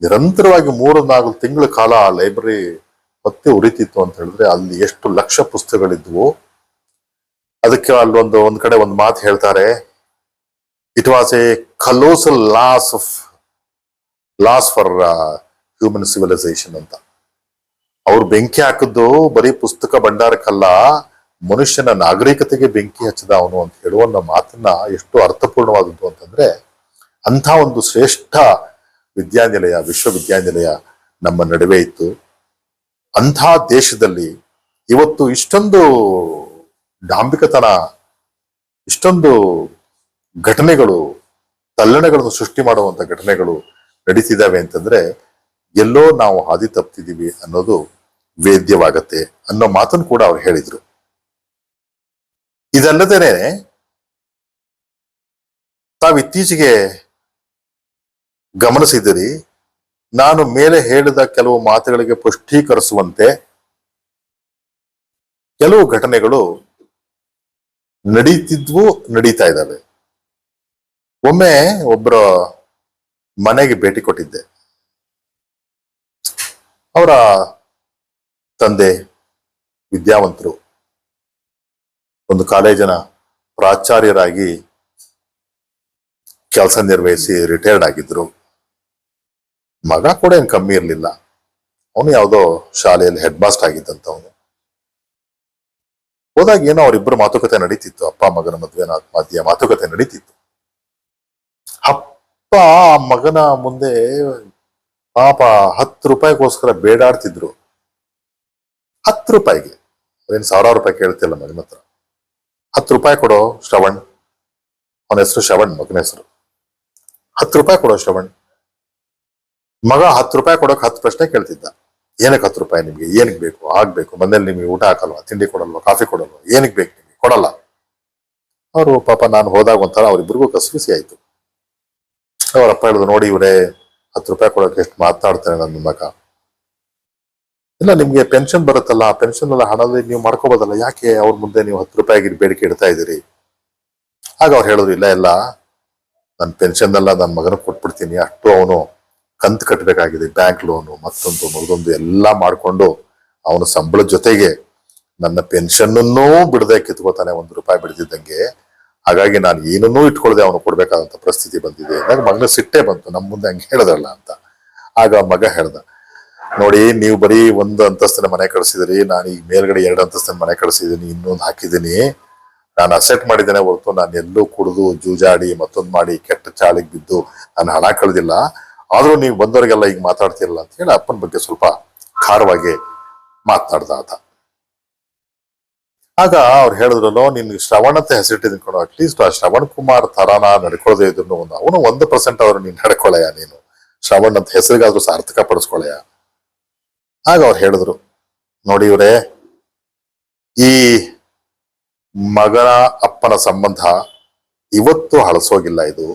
ನಿರಂತರವಾಗಿ ಮೂರು, ನಾಲ್ಕು ತಿಂಗಳ ಕಾಲ ಆ ಲೈಬ್ರರಿ ಹೊತ್ತಿ ಉರಿತಿತ್ತು ಅಂತ ಹೇಳಿದ್ರೆ ಅಲ್ಲಿ ಎಷ್ಟು ಲಕ್ಷ ಪುಸ್ತಕಗಳಿದ್ವು. ಅದಕ್ಕೆ ಅಲ್ಲೊಂದು, ಒಂದ್ ಕಡೆ ಒಂದು ಮಾತು ಹೇಳ್ತಾರೆ. It was a colossal loss of loss for human civilisation ಅಂತ. ಅವ್ರು ಬೆಂಕಿ ಹಾಕಿದ್ದು ಬರೀ ಪುಸ್ತಕ ಭಂಡಾರಕ್ಕಲ್ಲ, ಮನುಷ್ಯನ ನಾಗರಿಕತೆಗೆ ಬೆಂಕಿ ಹಚ್ಚದ ಅವನು ಅಂತ ಹೇಳುವ ಮಾತನ್ನ ಎಷ್ಟು ಅರ್ಥಪೂರ್ಣವಾದದ್ದು ಅಂತಂದ್ರೆ, ಅಂಥ ಒಂದು ಶ್ರೇಷ್ಠ ವಿದ್ಯಾನಿಲಯ, ವಿಶ್ವವಿದ್ಯಾನಿಲಯ ನಮ್ಮ ನಡುವೆ ಇತ್ತು. ಅಂಥ ದೇಶದಲ್ಲಿ ಇವತ್ತು ಇಷ್ಟೊಂದು ಡಾಂಬಿಕತನ, ಇಷ್ಟೊಂದು ಘಟನೆಗಳು, ತಲ್ಲಣಗಳನ್ನು ಸೃಷ್ಟಿ ಮಾಡುವಂಥ ಘಟನೆಗಳು ನಡೀತಿದ್ದಾವೆ ಅಂತಂದ್ರೆ ಎಲ್ಲೋ ನಾವು ಹಾದಿ ತಪ್ತಿದೀವಿ ಅನ್ನೋದು ವೇದ್ಯವಾಗತ್ತೆ ಅನ್ನೋ ಮಾತನ್ನು ಕೂಡ ಅವ್ರು ಹೇಳಿದ್ರು. ಇದಲ್ಲದೇನೆ ತಾವು ಇತ್ತೀಚೆಗೆ ಗಮನಿಸಿದಿರಿ ನಾನು ಮೇಲೆ ಹೇಳಿದ ಕೆಲವು ಮಾತುಗಳಿಗೆ ಪುಷ್ಟೀಕರಿಸುವಂತೆ ಕೆಲವು ಘಟನೆಗಳು ನಡೀತಿದ್ವು, ನಡೀತಾ ಇದ್ದಾವೆ. ಒಮ್ಮೆ ಒಬ್ಬರ ಮನೆಗೆ ಭೇಟಿ ಕೊಟ್ಟಿದ್ದೆ. ಅವರ ತಂದೆ ವಿದ್ಯಾವಂತರು ಒಂದು ಕಾಲೇಜಿನ ಪ್ರಾಚಾರ್ಯರಾಗಿ ಕೆಲಸ ನಿರ್ವಹಿಸಿ ರಿಟೈರ್ಡ್ ಆಗಿದ್ರು. ಮಗ ಕೂಡ ಏನು ಕಮ್ಮಿ ಇರಲಿಲ್ಲ. ಅವನು ಯಾವುದೋ ಶಾಲೆಯಲ್ಲಿ ಹೆಡ್ ಮಾಸ್ಟರ್ ಆಗಿದ್ದಂತ ಅವನು ಹೋದಾಗ ಏನೋ ಅವರಿಬ್ಬರು ಮಾತುಕತೆ ನಡೀತಿತ್ತು. ಅಪ್ಪ, ಮಗನ ಮದುವೆ ಮಧ್ಯ ಮಾತುಕತೆ ನಡೀತಿತ್ತು. ಅಪ್ಪ ಆ ಮಗನ ಮುಂದೆ ಪಾಪ ಹತ್ತು ರೂಪಾಯಿಗೋಸ್ಕರ ಬೇಡಾಡ್ತಿದ್ರು. ಹತ್ತು ರೂಪಾಯಿಗೆ. ಅದೇನು ಸಾವಿರಾರು ರೂಪಾಯಿ ಕೇಳ್ತಿಲ್ಲ ಮಗನ ಹತ್ರ. ಹತ್ತು ರೂಪಾಯಿ ಕೊಡೋ ಶ್ರವಣ್, ಅವನ ಹೆಸರು ಶ್ರವಣ್, ಮಗನ ಹೆಸರು. ಹತ್ತು ರೂಪಾಯಿ ಕೊಡೋ ಶ್ರವಣ್. ಮಗ ಹತ್ತು ರೂಪಾಯಿ ಕೊಡೋಕೆ ಹತ್ತು ಪ್ರಶ್ನೆ ಕೇಳ್ತಿದ್ದ. ಏನಕ್ಕೆ ಹತ್ತು ರೂಪಾಯಿ ನಿಮಗೆ? ಏನಕ್ಕೆ ಬೇಕು? ಆಗ್ಬೇಕು. ಮನೇಲಿ ನಿಮಗೆ ಊಟ ಹಾಕಲ್ವಾ? ತಿಂಡಿ ಕೊಡಲ್ವಾ? ಕಾಫಿ ಕೊಡಲ್ವಾ? ಏನಕ್ಕೆ ಬೇಕು ನಿಮಗೆ? ಕೊಡಲ್ಲ. ಅವರು ಪಾಪ ನಾನು ಹೋದಾಗ ಒಂಥರ ಅವ್ರಿಬ್ರಿಗೂ ಕಸಬಿಸಿ ಆಯ್ತು. ಅವರಪ್ಪ ಹೇಳಿದ್ರು ನೋಡಿ ಇವರೇ, ಹತ್ತು ರೂಪಾಯಿ ಕೊಡೋಕೆ ಎಷ್ಟು ಮಾತಾಡ್ತಾರೆ ನನ್ನ ಮಗ. ಇಲ್ಲ, ನಿಮ್ಗೆ ಪೆನ್ಷನ್ ಬರುತ್ತಲ್ಲ, ಆ ಪೆನ್ಷನ್ ಎಲ್ಲ ಹಣದಲ್ಲಿ ನೀವು ಮಾಡ್ಕೋಬೋದಲ್ಲ, ಯಾಕೆ ಅವ್ರ ಮುಂದೆ ನೀವು ಹತ್ತು ರೂಪಾಯಿಗೆ ಬೇಡಿಕೆ ಇಡ್ತಾ ಇದ್ದೀರಿ? ಆಗ ಅವ್ರು ಹೇಳಿದ್ರು, ಇಲ್ಲ ಇಲ್ಲ ನನ್ನ ಪೆನ್ಷನ್ ಎಲ್ಲ ನನ್ನ ಮಗನ ಕೊಟ್ಬಿಡ್ತೀನಿ, ಅಷ್ಟು ಅವನು ಕಂತು ಕಟ್ಟಬೇಕಾಗಿದೆ ಬ್ಯಾಂಕ್ ಲೋನು ಮತ್ತೊಂದು ಮಗದೊಂದು ಎಲ್ಲ ಮಾಡಿಕೊಂಡು ಅವನ ಸಂಬಳದ ಜೊತೆಗೆ ನನ್ನ ಪೆನ್ಷನ್ನೂ ಬಿಡದೆ ಕಿತ್ಕೋತಾನೆ, ಒಂದು ರೂಪಾಯಿ ಬಿಡ್ತಿದ್ದಂಗೆ ಹಾಗಾಗಿ ನಾನು ಏನನ್ನೂ ಇಟ್ಕೊಳ್ಳದೆ ಅವನು ಕೊಡ್ಬೇಕಾದಂತ ಪರಿಸ್ಥಿತಿ ಬಂದಿದೆ. ಅಂದಾಗ ಮಗನ ಸಿಟ್ಟೆ ಬಂತು. ನಮ್ಮ ಮುಂದೆ ಹಂಗೆ ಹೇಳ್ದಲ್ಲ ಅಂತ. ಆಗ ಮಗ ಹೇಳ್ದ, ನೋಡಿ, ನೀವು ಬರೀ ಒಂದು ಅಂತಸ್ತಿನ ಮನೆ ಕಳಿಸಿದ್ರಿ ನಾನು ಈಗ ಮೇಲ್ಗಡೆ ಎರಡು ಅಂತಸ್ತಿನ ಮನೆ ಕಳಿಸಿದ್ದೀನಿ. ಇನ್ನೊಂದು ಹಾಕಿದ್ದೀನಿ. ನಾನು ಅಸೆಟ್ ಮಾಡಿದ್ದೇನೆ ಹೊರತು ನಾನು ಎಲ್ಲೂ ಕುಡಿದು, ಜೂಜಾಡಿ, ಮತ್ತೊಂದು ಮಾಡಿ ಕೆಟ್ಟ ಚಾಳಿಗೆ ಬಿದ್ದು ನಾನು ಹಣ ಕಳೆದಿಲ್ಲ. ಆದರೂ ನೀವು ಬಂದವರಿಗೆಲ್ಲ ಈಗ ಮಾತಾಡ್ತಿರಲ್ಲ ಅಂತ ಹೇಳಿ ಅಪ್ಪನ ಬಗ್ಗೆ ಸ್ವಲ್ಪ ಖಾರವಾಗಿ ಮಾತನಾಡ್ದ ಆತ. ಆಗ ಅವ್ರು ಹೇಳಿದ್ರಲ್ಲೋ ನಿನ್ಗೆ ಶ್ರವಣ ಅಂತ ಹೆಸರಿಟ್ಟಿದ್ದೀನಿ ಕಣೋ ಅಟ್ಲೀಸ್ಟ್ ಆ ಶ್ರವಣ್ ಕುಮಾರ್ ತರಾನ ನಡ್ಕೊಳ್ಳದೆ ಇದ್ರು ಒಂದು, ಅವನು ಒಂದ್ ಪರ್ಸೆಂಟ್ ಅವ್ರು ನೀನ್ ನಡ್ಕೊಳ್ಳಯ್ಯ ನೀನು? ಶ್ರವಣ್ ಅಂತ ಹೆಸರಿಗಾದ್ರು ಸಾರ್ಥಕ ಪಡಿಸ್ಕೊಳ್ಳಯ್ಯ ಆಗ ಅವ್ರು ಹೇಳಿದ್ರು, ನೋಡಿ ಇವ್ರೆ, ಈ ಮಗನ ಅಪ್ಪನ ಸಂಬಂಧ ಇವತ್ತು ಹಳಸೋಗಿಲ್ಲ ಇದು.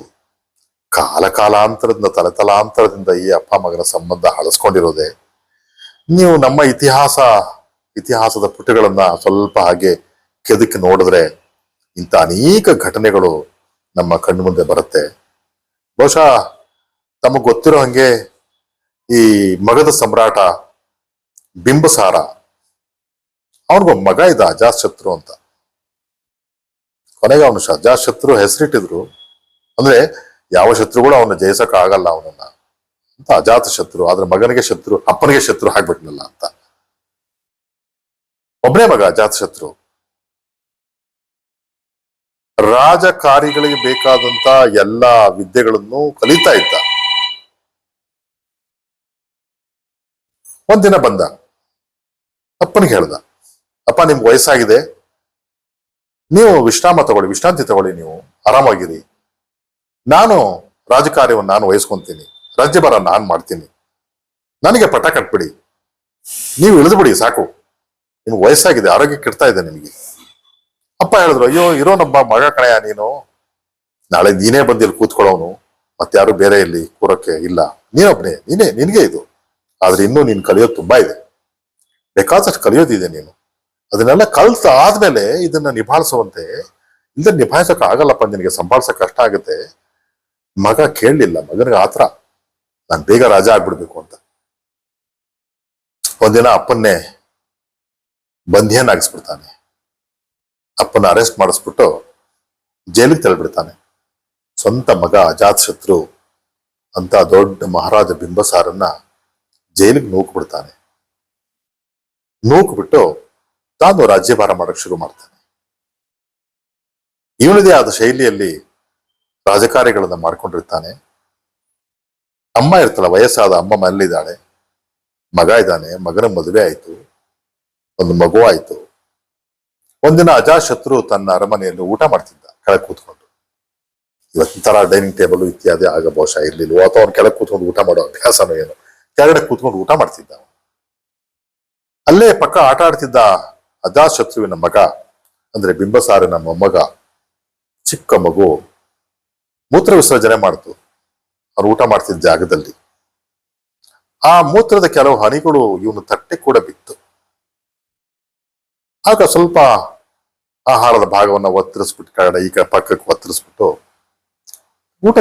ಕಾಲ ಕಾಲಾಂತರದಿಂದ ತಲೆತಲಾಂತರದಿಂದ ಈ ಅಪ್ಪ ಮಗನ ಸಂಬಂಧ ಹಳಸ್ಕೊಂಡಿರೋದೆ. ನೀವು ನಮ್ಮ ಇತಿಹಾಸ ಇತಿಹಾಸದ ಪುಟಗಳನ್ನ ಸ್ವಲ್ಪ ಹಾಗೆ ಕೆದಕಿ ನೋಡಿದ್ರೆ ಇಂಥ ಅನೇಕ ಘಟನೆಗಳು ನಮ್ಮ ಕಣ್ಣು ಮುಂದೆ ಬರುತ್ತೆ. ಬಹುಶಃ ತಮಗೆ ಗೊತ್ತಿರೋ ಹಂಗೆ ಈ ಮಗದ ಸಮ್ರಾಟ ಬಿಂಬಸಾರ, ಅವನಿಗೊ ಮಗ ಇದ್ದ ಅಜಾಶತ್ರು ಅಂತ. ಕೊನೆಗೆ ಅವನು ಅಜಾತಶತ್ರು ಹೆಸರಿಟ್ಟಿದ್ರು. ಅಂದ್ರೆ ಯಾವ ಶತ್ರುಗಳು ಅವನ್ನ ಜಯಿಸಕ್ ಆಗಲ್ಲ ಅವನನ್ನ. ಅಂತ ಅಜಾತ ಶತ್ರು, ಆದ್ರೆ ಮಗನಿಗೆ ಶತ್ರು, ಅಪ್ಪನಿಗೆ ಶತ್ರು ಆಗ್ಬಿಟ್ನಲ್ಲ ಅಂತ. ಒಬ್ಬನೇ ಮಗ, ಜಾತಶತ್ರು. ರಾಜಕಾರಿಗಳಿಗೆ ಬೇಕಾದಂತ ಎಲ್ಲ ವಿದ್ಯೆಗಳನ್ನು ಕಲಿತಾ ಇದ್ದ. ಒಂದಿನ ಬಂದ. ಅಪ್ಪನಿಗೆ ಹೇಳ್ದ, ಅಪ್ಪ, ನಿಮ್ಗೆ ವಯಸ್ಸಾಗಿದೆ. ನೀವು ವಿಶ್ರಾಮ ತಗೊಳ್ಳಿ, ವಿಶ್ರಾಂತಿ ತಗೊಳ್ಳಿ ನೀವು. ಆರಾಮಾಗಿರಿ. ನಾನು ರಾಜಕಾರ್ಯವನ್ನು ನಾನು ವಹಿಸ್ಕೊಂತೀನಿ. ರಾಜ್ಯಭಾರ ನಾನು ಮಾಡ್ತೀನಿ. ನನಗೆ ಪಟ ಕಟ್ಬಿಡಿ. ನೀವು ಇಳಿದ್ಬಿಡಿ, ಸಾಕು. ನಿಮ್ಗೆ ವಯಸ್ಸಾಗಿದೆ, ಆರೋಗ್ಯ ಕೆಡ್ತಾ ಇದೆ ನಿಮಗೆ ಅಪ್ಪ ಹೇಳಿದ್ರು, ಅಯ್ಯೋ ಇರೋನೊಬ್ಬ ಮಗ ಕಣಯ ನೀನು. ನಾಳೆ ನೀನೇ ಬಂದು ಇಲ್ಲಿ ಕೂತ್ಕೊಳ್ಳೋನು. ಯಾರು ಬೇರೆ ಇಲ್ಲಿ ಕೂರೋಕೆ ಇಲ್ಲ. ನೀನೊಬ್ನೇ, ನೀನೇ, ನಿನಗೆ ಇದು. ಆದ್ರೆ ಇನ್ನೂ ನೀನು ಕಲಿಯೋದು ತುಂಬಾ ಇದೆ. ಬೇಕಾದಷ್ಟು ಕಲಿಯೋದಿದೆ ನೀನು. ಅದನ್ನೆಲ್ಲ ಕಲ್ತ ಆದ್ಮೇಲೆ ಇದನ್ನ ನಿಭಾಯಿಸುವಂತೆ ಇಲ್ಲದೆ ನಿಭಾಯಿಸಕ್ ಆಗಲ್ಲಪ್ಪ, ನಿನಗೆ ಸಂಭಾಳಿಸಕ್ ಕಷ್ಟ ಆಗುತ್ತೆ. ಮಗ ಕೇಳಲಿಲ್ಲ, ಮಗನಿಗೆ ಆತ್ರ ನಾನು ಬೇಗ ರಾಜ ಆಗ್ಬಿಡ್ಬೇಕು ಅಂತ. ಒಂದಿನ ಅಪ್ಪನ್ನೇ ಬಂಧಿಯನ್ನಾಗಿಸ್ಬಿಡ್ತಾನೆ ಅಪ್ಪನ ಅರೆಸ್ಟ್ ಮಾಡಿಸ್ಬಿಟ್ಟು ಜೈಲಿಗೆ ತಳ್ಳಿಬಿಡ್ತಾನೆ ಸ್ವಂತ ಮಗ ಅಜಾತ್ ಶತ್ರು ಅಂತ ದೊಡ್ಡ ಮಹಾರಾಜ ಬಿಂಬಸಾರನ್ನ ಜೈಲಿಗೆ ನೂಕ್ಬಿಡ್ತಾನೆ. ನೂಕ್ಬಿಟ್ಟು ತಾನು ರಾಜ್ಯಭಾರ ಮಾಡಕ್ ಶುರು ಮಾಡ್ತಾನೆ. ಇವನದೇ ಆದ ಶೈಲಿಯಲ್ಲಿ ರಾಜಕಾರ್ಯಗಳನ್ನ ಮಾಡ್ಕೊಂಡಿರ್ತಾನೆ. ಅಮ್ಮ ಇರ್ತಲ್ಲ, ವಯಸ್ಸಾದ ಅಮ್ಮ ಮನೇಲಿದ್ದಾಳೆ ಮಗ ಇದ್ದಾನೆ, ಮಗನ ಮದುವೆ ಆಯ್ತು. ಒಂದು ಮಗು ಆಯ್ತು. ಒಂದಿನ ಅಜಾಶತ್ರು ತನ್ನ ಅರಮನೆಯನ್ನು ಊಟ ಮಾಡ್ತಿದ್ದ, ಕೆಳಗೆ ಕೂತ್ಕೊಂಡು. ಇವತ್ತಿನ ಡೈನಿಂಗ್ ಟೇಬಲ್ ಇತ್ಯಾದಿ ಆಗ ಬಹುಶಃ ಇರ್ಲಿಲ್ಲ ಅಥವಾ ಅವ್ನು ಕೆಳಗೆ ಕೂತ್ಕೊಂಡು ಊಟ ಮಾಡೋ ಅಭ್ಯಾಸನೋ ಏನು. ಕೆಳಗಡೆ ಕೂತ್ಕೊಂಡು ಊಟ ಮಾಡ್ತಿದ್ದ ಅಲ್ಲೇ ಪಕ್ಕ ಆಟ ಆಡ್ತಿದ್ದ ಅಜಾಶತ್ರುವಿನ ಮಗ, ಅಂದ್ರೆ ಬಿಂಬಸಾರನ ಮೊಮ್ಮಗ, ಚಿಕ್ಕ ಮಗು, ಮೂತ್ರ ವಿಸರ್ಜನೆ ಮಾಡ್ತು. ಅವ್ರು ಊಟ ಮಾಡ್ತಿದ್ದ ಜಾಗದಲ್ಲಿ. ಆ ಮೂತ್ರದ ಕೆಲವು ಹನಿಗಳು ಇವನು ತಟ್ಟೆ ಕೂಡ ಬಿತ್ತು. ಆಗ ಸ್ವಲ್ಪ ಆಹಾರದ ಭಾಗವನ್ನ ಒತ್ತರಿಸ್ಬಿಟ್ಟು ಕಾರಣ ಈ ಕಡೆ ಪಕ್ಕಕ್ಕೆ ಒತ್ತರಿಸ್ಬಿಟ್ಟು ಊಟ